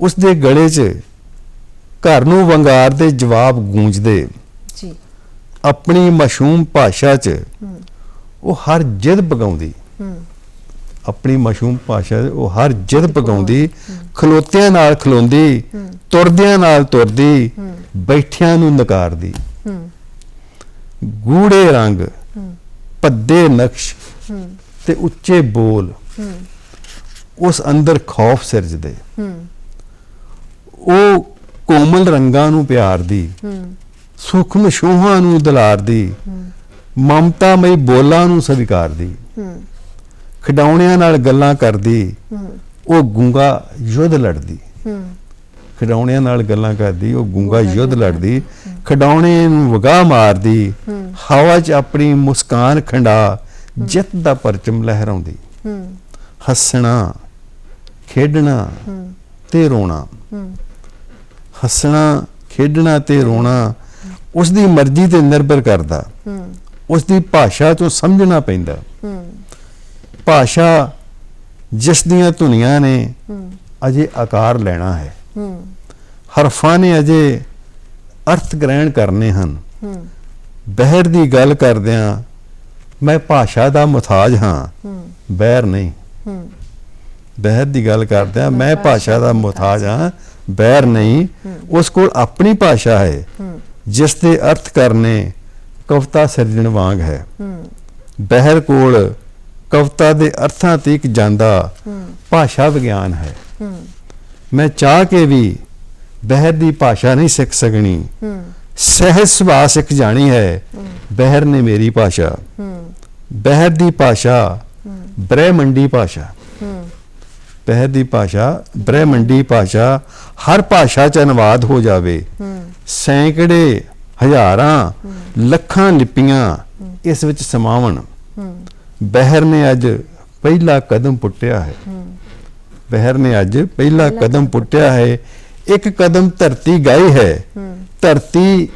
S2: ਉਸ ਦੇ ਗਲੇ 'ਚ ਘਰ ਨੂੰ ਵੰਗਾਰਦੇ ਜਵਾਬ ਗੂੰਜਦੇ।
S1: ਜੀ।
S2: ਆਪਣੀ ਮਸ਼ਹੂਮ ਭਾਸ਼ਾ 'ਚ ਉਹ ਹਰ ਜਿੱਦ ਪਗਾਉਂਦੀ ਆਪਣੀ ਮਸ਼ਹੂਮ ਭਾਸ਼ਾ 'ਚ ਉਹ ਹਰ ਜਿੱਦ ਪਗਾਉਂਦੀ। ਖਲੋਤਿਆਂ ਨਾਲ ਖਲੋਂਦੀ। ਤੁਰਦਿਆਂ ਨਾਲ ਤੁਰਦੀ। ਬੈਠਿਆਂ ਨੂੰ ਨਕਾਰਦੀ। ਗੂੜੇ ਰੰਗ ਭੱਦੇ ਨਕਸ਼ ਤੇ ਉੱਚੇ ਬੋਲ ਉਸ ਅੰਦਰ ਖੌਫ ਸਿਰਜਦੇ। ਉਹ ਕੋਮਲ ਰੰਗਾਂ ਨੂੰ ਪਿਆਰਦੀ
S1: ਹੂੰ
S2: ਸੂਖਮ ਛੋਹਾਂ ਨੂੰ ਦਲਾਰਦੀ
S1: ਹੂੰ
S2: ਮਮਤਾਮਈ ਬੋਲਾਂ ਨੂੰ ਸਵੀਕਾਰਦੀ
S1: ਹੂੰ
S2: ਖਿਡੌਣਿਆਂ ਨਾਲ ਗੱਲਾਂ ਕਰਦੀ
S1: ਹੂੰ
S2: ਉਹ ਗੁੰਗਾ ਯੁੱਧ ਲੜਦੀ।
S1: ਹੂੰ
S2: ਖਿਡੌਣਿਆਂ ਨਾਲ ਗੱਲਾਂ ਕਰਦੀ ਉਹ ਗੁੰਗਾ ਯੁੱਧ ਲੜਦੀ। ਖਿਡੌਣੇ ਨੂੰ ਵਗਾ ਮਾਰਦੀ ਹਵਾ 'ਚ ਆਪਣੀ ਮੁਸਕਾਨ ਖੰਡਾ ਜਿੱਤ ਦਾ ਪਰਚਮ ਲਹਿਰਾਉਂਦੀ। ਹੱਸਣਾ ਖੇਡਣਾ ਤੇ ਰੋਣਾ। ਹੱਸਣਾ ਖੇਡਣਾ ਤੇ ਰੋਣਾ ਉਸ ਦੀ ਮਰਜ਼ੀ ਤੇ ਨਿਰਭਰ ਕਰਦਾ।
S1: ਹੂੰ।
S2: ਉਸ ਦੀ ਭਾਸ਼ਾ ਤੋਂ ਸਮਝਣਾ ਪੈਂਦਾ।
S1: ਹੂੰ।
S2: ਭਾਸ਼ਾ ਜਿਸ ਦੀਆਂ ਧੁਨੀਆਂ ਨੇ
S1: ਹੂੰ।
S2: ਅਜੇ ਆਕਾਰ ਲੈਣਾ ਹੈ।
S1: ਹੂੰ।
S2: ਹਰਫਾਂ ਨੇ ਅਜੇ ਅਰਥ ਗ੍ਰਹਿਣ ਕਰਨੇ ਹਨ।
S1: ਹੂੰ।
S2: ਬਹਿਰ ਦੀ ਗੱਲ ਕਰਦਿਆਂ ਮੈਂ ਭਾਸ਼ਾ ਦਾ ਮੁਤਾਜ ਹਾਂ।
S1: ਹੂੰ।
S2: ਬਹਿਰ ਨਹੀਂ।
S1: ਹੂੰ।
S2: ਬਹਿਰ ਦੀ ਗੱਲ ਕਰਦਿਆਂ ਮੈਂ ਭਾਸ਼ਾ ਦਾ ਮੁਤਾਜ ਹਾਂ। ਬਹਿਰ ਨਹੀਂ, ਉਸ ਕੋਲ ਆਪਣੀ ਭਾਸ਼ਾ ਹੈ
S1: ਹੂੰ
S2: ਜਿਸ ਦੇ ਅਰਥ ਕਰਨੇ ਕਵਿਤਾ ਸਿਰਜਣ ਵਾਂਗ ਹੈ। ਬਹਿਰ ਕੋਲ ਕਵਿਤਾ ਦੇ ਅਰਥਾਂ ਤੇ ਜਾਂਦਾ ਭਾਸ਼ਾ ਵਿਗਿਆਨ ਹੈ। ਮੈਂ ਚਾਹ ਕੇ ਵੀ ਬਹਿਰ ਦੀ ਭਾਸ਼ਾ ਨਹੀਂ ਸਿੱਖ ਸਕਣੀ। ਸਹਿਜ ਸੁਭਾਅ ਸਿੱਖ ਜਾਣੀ ਹੈ। ਬਹਿਰ ਨੇ ਮੇਰੀ ਭਾਸ਼ਾ। ਬਹਿਰ ਦੀ ਭਾਸ਼ਾ ਬ੍ਰਹਿਮੰਡੀ ਭਾਸ਼ਾ।
S1: ਹੂੰ
S2: ਬਹਿਰ ਦੀ ਭਾਸ਼ਾ ਬ੍ਰਹਿਮੰਡੀ ਭਾਸ਼ਾ ਹਰ ਭਾਸ਼ਾ ਚ ਅਨੁਵਾਦ ਹੋ ਜਾਵੇ। ਸੈਂਕੜੇ ਹਜ਼ਾਰਾਂ ਲੱਖਾਂ ਲਿਪੀਆਂ ਇਸ ਵਿੱਚ ਸਮਾਵਣ। ਬਹਿਰ ਨੇ ਅੱਜ ਪਹਿਲਾ ਕਦਮ ਪੁੱਟਿਆ ਹੈ। ਬਹਿਰ ਨੇ ਅੱਜ ਪਹਿਲਾ ਕਦਮ ਪੁੱਟਿਆ ਹੈ। ਇੱਕ ਕਦਮ ਧਰਤੀ ਗਈ ਹੈ। ਧਰਤੀ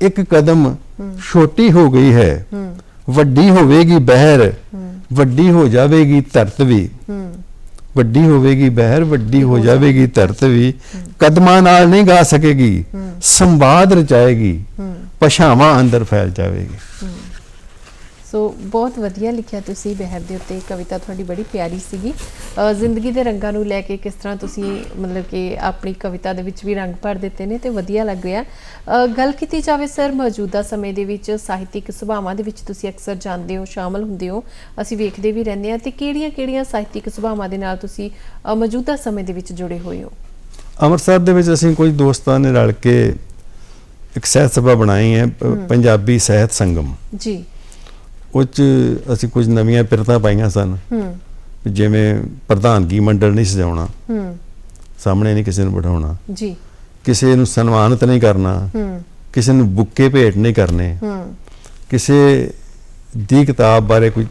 S2: ਇੱਕ ਕਦਮ ਛੋਟੀ ਹੋ ਗਈ ਹੈ। ਵੱਡੀ ਹੋਵੇਗੀ ਬਹਿਰ। ਵੱਡੀ ਹੋ ਜਾਵੇਗੀ ਧਰਤ ਵੀ। ਵੱਡੀ ਹੋਵੇਗੀ ਬਹਿਰ ਵੱਡੀ ਹੋ ਜਾਵੇਗੀ ਧਰਤ ਵੀ ਕਦਮਾਂ ਨਾਲ ਨਹੀਂ ਗਾ ਸਕੇਗੀ ਸੰਵਾਦ ਰਚਾਏਗੀ ਪਛਾਵਾਂ ਅੰਦਰ ਫੈਲ ਜਾਵੇਗੀ।
S1: ਸੋ ਬਹੁਤ ਵਧੀਆ ਲਿਖਿਆ ਤੁਸੀਂ ਬਹਿਰ ਦੇ ਉੱਤੇ ਕਵਿਤਾ ਤੁਹਾਡੀ ਬੜੀ ਪਿਆਰੀ ਸੀਗੀ। ਜ਼ਿੰਦਗੀ ਦੇ ਰੰਗਾਂ ਨੂੰ ਲੈ ਕੇ ਕਿਸ ਤਰ੍ਹਾਂ ਤੁਸੀਂ ਮਤਲਬ ਕਿ ਆਪਣੀ ਕਵਿਤਾ ਦੇ ਵਿੱਚ ਵੀ ਰੰਗ ਭਰ ਦਿੱਤੇ ਨੇ ਤੇ ਵਧੀਆ ਲੱਗ ਰਿਹਾ। ਗੱਲ ਕੀਤੀ ਜਾਵੇ ਸਰ ਮੌਜੂਦਾ ਸਮੇਂ ਦੇ ਵਿੱਚ ਸਾਹਿਤਿਕ ਸੁਭਾਵਾਂ ਦੇ ਵਿੱਚ ਤੁਸੀਂ ਅਕਸਰ ਜਾਂਦੇ ਹੋ ਸ਼ਾਮਲ ਹੁੰਦੇ ਹੋ ਅਸੀਂ ਵੇਖਦੇ ਵੀ ਰਹਿੰਦੇ ਹਾਂ ਤੇ ਕਿਹੜੀਆਂ-ਕਿਹੜੀਆਂ ਸਾਹਿਤਿਕ ਸੁਭਾਵਾਂ ਦੇ ਨਾਲ ਤੁਸੀਂ ਮੌਜੂਦਾ ਸਮੇਂ ਦੇ ਵਿੱਚ ਜੁੜੇ ਹੋਏ ਹੋ?
S2: ਅੰਮ੍ਰਿਤਸਰ ਦੇ ਵਿੱਚ ਅਸੀਂ ਕੁਝ ਦੋਸਤਾਂ ਨੇ ਰਲ ਕੇ ਇੱਕ ਸਾਹਿਤ ਸਭਾ ਬਣਾਈ ਹੈ। ਪੰਜਾਬੀ ਸਾਹਿਤ ਸੰਗਮ।
S1: ਜੀ।
S2: ਉਹ 'ਚ ਅਸੀਂ ਕੁਝ ਨਵੀਆਂ ਪਿਰਤਾਂ ਪਾਈਆਂ ਸਨ।
S1: ਹੂੰ।
S2: ਜਿਵੇਂ ਪ੍ਰਧਾਨਗੀ ਮੰਡਲ ਨਹੀਂ ਸਜਾਉਣਾ।
S1: ਹੂੰ।
S2: ਸਾਹਮਣੇ ਨਹੀਂ ਕਿਸੇ ਨੂੰ ਬਿਠਾਉਣਾ।
S1: ਜੀ।
S2: ਕਿਸੇ ਨੂੰ ਸਨਮਾਨਿਤ ਨਹੀਂ ਕਰਨਾ।
S1: ਹੂੰ।
S2: ਕਿਸੇ ਨੂੰ ਬੁੱਕੇ ਭੇਟ ਨਹੀਂ ਕਰਨੇ।
S1: ਹੂੰ।
S2: ਕਿਸੇ ਦੀ ਕਿਤਾਬ ਬਾਰੇ ਕੋਈ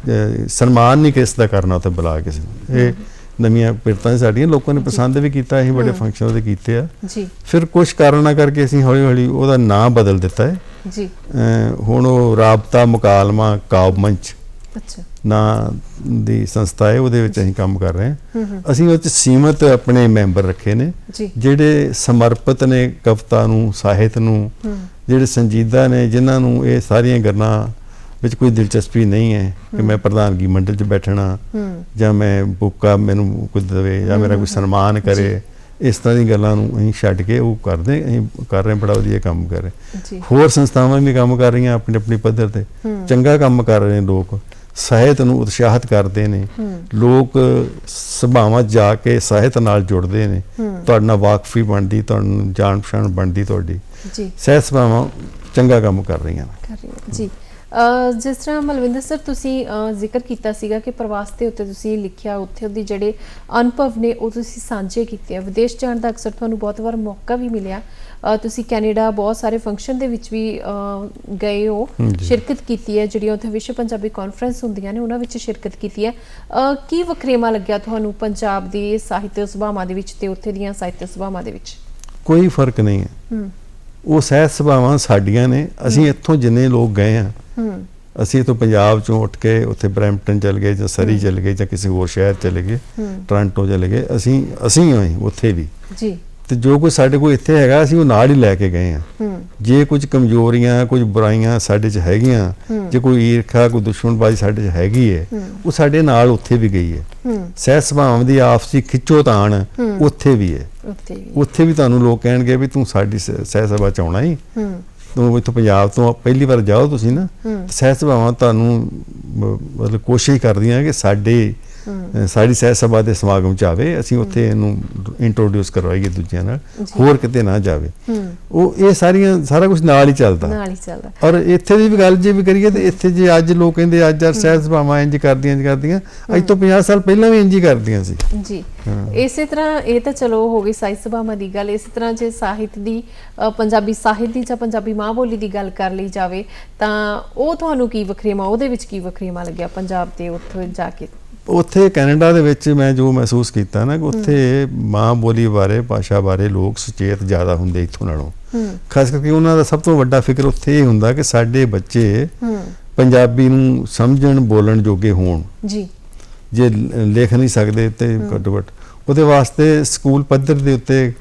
S2: ਸਨਮਾਨ ਨਹੀਂ ਕਿਸ ਦਾ ਕਰਨਾ ਉੱਥੇ ਬੁਲਾ ਕਿਸੇ ਨੂੰ। ਇਹ ਨਵੀਆਂ ਪਿਰਤਾਂ ਸਾਡੀਆਂ ਲੋਕਾਂ ਨੇ ਪਸੰਦ ਵੀ ਕੀਤਾ ਅਸੀਂ ਬੜੇ ਫੰਕਸ਼ਨ ਉਹਦੇ ਕੀਤੇ ਆ।
S1: ਜੀ।
S2: ਫਿਰ ਕੁਝ ਕਾਰਨਾਂ ਕਰਕੇ ਅਸੀਂ ਹੌਲੀ ਹੌਲੀ ਉਹਦਾ ਨਾਂ ਬਦਲ ਦਿੱਤਾ ਹੈ।
S1: ਜੀ।
S2: ਹੁਣ ਉਹ ਰਾਬਤਾ ਮੁਕਾਲਮਾ ਕਾਵ ਮੰਚ
S1: ਅੱਛਾ।
S2: ਨਾਂ ਦੀ ਸੰਸਥਾ ਹੈ ਉਹਦੇ ਵਿੱਚ ਅਸੀਂ ਕੰਮ ਕਰ ਰਹੇ ਹਾਂ। ਅਸੀਂ ਉਹ 'ਚ ਸੀਮਤ ਆਪਣੇ ਮੈਂਬਰ ਰੱਖੇ ਨੇ ਜਿਹੜੇ ਸਮਰਪਿਤ ਨੇ ਕਵਿਤਾ ਨੂੰ ਸਾਹਿਤ ਨੂੰ ਜਿਹੜੇ ਸੰਜੀਦਾ ਨੇ ਜਿਨ੍ਹਾਂ ਨੂੰ ਇਹ ਸਾਰੀਆਂ ਗੱਲਾਂ ਵਿੱਚ ਕੋਈ ਦਿਲਚਸਪੀ ਨਹੀਂ ਹੈ ਕਿ ਮੈਂ ਪ੍ਰਧਾਨਗੀ ਮੰਡਲ 'ਚ ਬੈਠਣਾ ਜਾਂ ਮੈਂ ਬੁੱਕਾ ਮੈਨੂੰ ਕੋਈ ਦੇਵੇ ਜਾਂ ਮੇਰਾ ਕੋਈ ਸਨਮਾਨ ਕਰੇ ਇਸ ਤਰ੍ਹਾਂ ਦੀ ਗੱਲਾਂ ਨੂੰ ਅਸੀਂ ਛੱਡ ਕੇ ਉਹ ਕਰਦੇ ਅਸੀਂ ਕਰ ਰਹੇ ਬੜਾ ਵਧੀਆ ਕੰਮ ਕਰ ਰਹੇ ਹੋਰ ਸੰਸਥਾਵਾਂ ਵੀ ਕੰਮ ਕਰ ਰਹੀਆਂ ਆਪਣੀ ਆਪਣੀ ਪੱਧਰ ਤੇ। ਚੰਗਾ ਕੰਮ ਕਰ ਰਹੇ ਨੇ ਲੋਕ ਸਾਹਿਤ ਨੂੰ ਉਤਸ਼ਾਹਿਤ ਕਰਦੇ ਨੇ। ਲੋਕ ਸਭਾਵਾਂ ਜਾ ਕੇ ਸਾਹਿਤ ਨਾਲ ਜੁੜਦੇ ਨੇ। ਤੁਹਾਡੇ ਨਾਲ ਵਾਕਫੀ ਬਣਦੀ ਤੁਹਾਨੂੰ ਜਾਣ ਪਛਾਣ ਬਣਦੀ ਤੁਹਾਡੀ।
S1: ਜੀ।
S2: ਸਹਿਤ ਸਭਾਵਾਂ ਚੰਗਾ ਕੰਮ ਕਰ ਰਹੀਆਂ ਨੇ।
S1: ਕਰ ਰਹੀ ਹਾਂ ਜੀ। ਜਿਸ ਤਰ੍ਹਾਂ ਮਲਵਿੰਦਰ ਸਰ ਤੁਸੀਂ ਜ਼ਿਕਰ ਕੀਤਾ ਸੀਗਾ ਕਿ ਪ੍ਰਵਾਸ ਦੇ ਉੱਤੇ ਤੁਸੀਂ ਲਿਖਿਆ ਉੱਥੇ ਉਹਦੀ ਜਿਹੜੇ ਅਨੁਭਵ ਨੇ ਉਹ ਤੁਸੀਂ ਸਾਂਝੇ ਕੀਤੇ ਆ। ਵਿਦੇਸ਼ ਜਾਣ ਦਾ ਅਕਸਰ ਤੁਹਾਨੂੰ ਬਹੁਤ ਵਾਰ ਮੌਕਾ ਵੀ ਮਿਲਿਆ। ਤੁਸੀਂ ਕੈਨੇਡਾ ਬਹੁਤ ਸਾਰੇ ਫੰਕਸ਼ਨ ਦੇ ਵਿੱਚ ਵੀ ਗਏ ਹੋ। ਸ਼ਿਰਕਤ ਕੀਤੀ ਹੈ। ਜਿਹੜੀਆਂ ਉੱਥੇ ਵਿਸ਼ਵ ਪੰਜਾਬੀ ਕਾਨਫਰੰਸ ਹੁੰਦੀਆਂ ਨੇ ਉਹਨਾਂ ਵਿੱਚ ਸ਼ਿਰਕਤ ਕੀਤੀ ਹੈ। ਕੀ ਵਖਰੇਵਾ ਲੱਗਿਆ ਤੁਹਾਨੂੰ ਪੰਜਾਬ ਦੀ ਸਾਹਿਤ ਸਭਾਵਾਂ ਦੇ ਵਿੱਚ ਤੇ ਉੱਥੇ ਦੀਆਂ ਸਾਹਿਤ ਸਭਾਵਾਂ ਦੇ ਵਿੱਚ?
S2: ਕੋਈ ਫ਼ਰਕ ਨਹੀਂ ਹੂੰ। ਉਹ ਸਹਿਤ ਸਭਾਵਾਂ ਸਾਡੀਆਂ ਨੇ। ਅਸੀਂ ਇੱਥੋਂ ਜਿੰਨੇ ਲੋਕ ਗਏ ਆ ਅਸੀਂ ਇੱਥੋਂ ਪੰਜਾਬ ਚੋਂ ਉੱਠ ਕੇ ਉੱਥੇ ਬਰੈਂਪਟਨ ਚਲ ਗਏ ਜਾਂ ਸਰੀ ਚਲ ਗਏ ਜਾਂ ਕਿਸੇ ਹੋਰ ਸ਼ਹਿਰ ਚਲੇ ਗਏ ਟੋਰਾਂਟੋ ਚਲੇ ਗਏ। ਅਸੀਂ ਅਸੀਂ ਹੋਏ ਉੱਥੇ ਵੀ।
S1: ਜੀ।
S2: ਤੇ ਜੋ ਕੁਝ ਸਾਡੇ ਕੋਲ ਇੱਥੇ ਹੈਗਾ ਅਸੀਂ ਉਹ ਨਾਲ ਹੀ ਲੈ ਕੇ ਗਏ ਆ ਜੇ ਕੁਝ ਕਮਜ਼ੋਰੀਆਂ ਕੁਝ ਬੁਰਾਈਆਂ ਸਾਡੇ 'ਚ ਹੈਗੀਆਂ। ਜੇ ਕੋਈ ਈਰਖਾ ਕੋਈ ਦੁਸ਼ਮਣਬਾਜ਼ੀ ਸਾਡੇ 'ਚ ਹੈਗੀ ਹੈ। ਉਹ ਸਾਡੇ ਨਾਲ ਉੱਥੇ ਵੀ ਗਈ ਹੈ। ਸਹਿ ਸੁਭਾਵਾਂ ਦੀ ਆਪਸੀ ਖਿੱਚੋਤਾਣ
S1: ਹੂੰ।
S2: ਉੱਥੇ ਵੀ ਹੈ
S1: ਉੱਥੇ ਵੀ।
S2: ਉੱਥੇ ਵੀ ਤੁਹਾਨੂੰ ਲੋਕ ਕਹਿਣਗੇ ਵੀ ਤੂੰ ਸਾਡੀ ਸਹਿ ਸਭਾ ਚ ਆਉਣਾ ਹੀ। ਤੂੰ ਇੱਥੋਂ ਪੰਜਾਬ ਤੋਂ ਪਹਿਲੀ ਵਾਰ ਜਾਓ ਤੁਸੀਂ ਨਾ। ਸਹਿ ਸਭਾਵਾਂ ਤੁਹਾਨੂੰ ਮਤਲਬ ਕੋਸ਼ਿਸ਼ ਕਰਦੀਆਂ ਕਿ ਸਾਡੇ ਸਾਡੀ ਸਹਿ ਸਭਾ ਦੇ ਸਮਾਗਮ ਚ ਆਵੇ ਅਸੀਂ ਉੱਥੇ ਇਹਨੂੰ ਇੰਟਰੋਡਿਊਸ ਕਰਵਾਈਏ ਦੂਜਿਆਂ ਨਾਲ। ਹੋਰ ਕਿਤੇ ਨਾ ਜਾਵੇ। ਉਹ ਇਹ ਸਾਰੀਆਂ ਸਾਰਾ ਕੁਝ ਨਾਲ ਹੀ ਚੱਲਦਾ।
S1: ਨਾਲ ਹੀ ਚੱਲਦਾ।
S2: ਔਰ ਇੱਥੇ ਦੀ ਵੀ ਗੱਲ ਜੇ ਵੀ ਕਰੀਏ ਤੇ ਇੱਥੇ ਜੇ ਅੱਜ ਲੋਕ ਕਹਿੰਦੇ ਅੱਜ ਯਾਰ ਸਹਿਜ ਸਭਾਵਾਂ ਇੰਜ ਕਰਦੀਆਂ ਇੰਜ ਕਰਦੀਆਂ ਅੱਜ ਤੋਂ 50 ਸਾਲ ਪਹਿਲਾਂ ਵੀ ਇੰਜ ਹੀ ਕਰਦੀਆਂ ਸੀ।
S1: ਜੀ। ਇਸੇ ਤਰ੍ਹਾਂ ਇਹ ਤਾਂ ਚਲੋ ਹੋ ਗਈ ਸਾਹਿਤ ਸਭਾਵਾਂ ਦੀ ਗੱਲ ਇਸੇ ਤਰ੍ਹਾਂ ਜੇ ਸਾਹਿਤ ਦੀ ਪੰਜਾਬੀ ਸਾਹਿਤ ਦੀ ਜਾਂ ਪੰਜਾਬੀ ਮਾਂ ਬੋਲੀ ਦੀ ਗੱਲ ਕਰ ਲਈ ਜਾਵੇ ਤਾਂ ਉਹ ਤੁਹਾਨੂੰ ਕੀ ਵਖਰੇਵਾ ਉਹਦੇ ਵਿੱਚ ਕੀ ਵਖਰੇਵਾ ਲੱਗਿਆ ਪੰਜਾਬ ਤੇ ਉੱਥੇ ਜਾ ਕੇ?
S2: ਉੱਥੇ ਕੈਨੇਡਾ ਦੇ ਵਿੱਚ ਮੈਂ ਜੋ ਮਹਿਸੂਸ ਕੀਤਾ ਨਾ ਕਿ ਉੱਥੇ ਮਾਂ ਬੋਲੀ ਬਾਰੇ ਭਾਸ਼ਾ ਬਾਰੇ ਲੋਕ ਸੁਚੇਤ ਜ਼ਿਆਦਾ ਹੁੰਦੇ ਇੱਥੋਂ ਨਾਲੋਂ। ਖਾਸ ਕਰਕੇ ਉਹਨਾਂ ਦਾ ਸਭ ਤੋਂ ਵੱਡਾ ਫਿਕਰ ਉੱਥੇ ਇਹ ਹੁੰਦਾ ਕਿ ਸਾਡੇ ਬੱਚੇ ਪੰਜਾਬੀ ਨੂੰ ਸਮਝਣ ਬੋਲਣ ਜੋਗੇ ਹੋਣ।
S1: ਜੀ।
S2: ਜੇ ਲਿਖ ਨਹੀਂ ਸਕਦੇ ਤੇ ਘੱਟੋ ਘੱਟ ਉਹਦੇ ਵਾਸਤੇ ਸਕੂਲ ਪੱਧਰ ਦੇ ਉੱਤੇ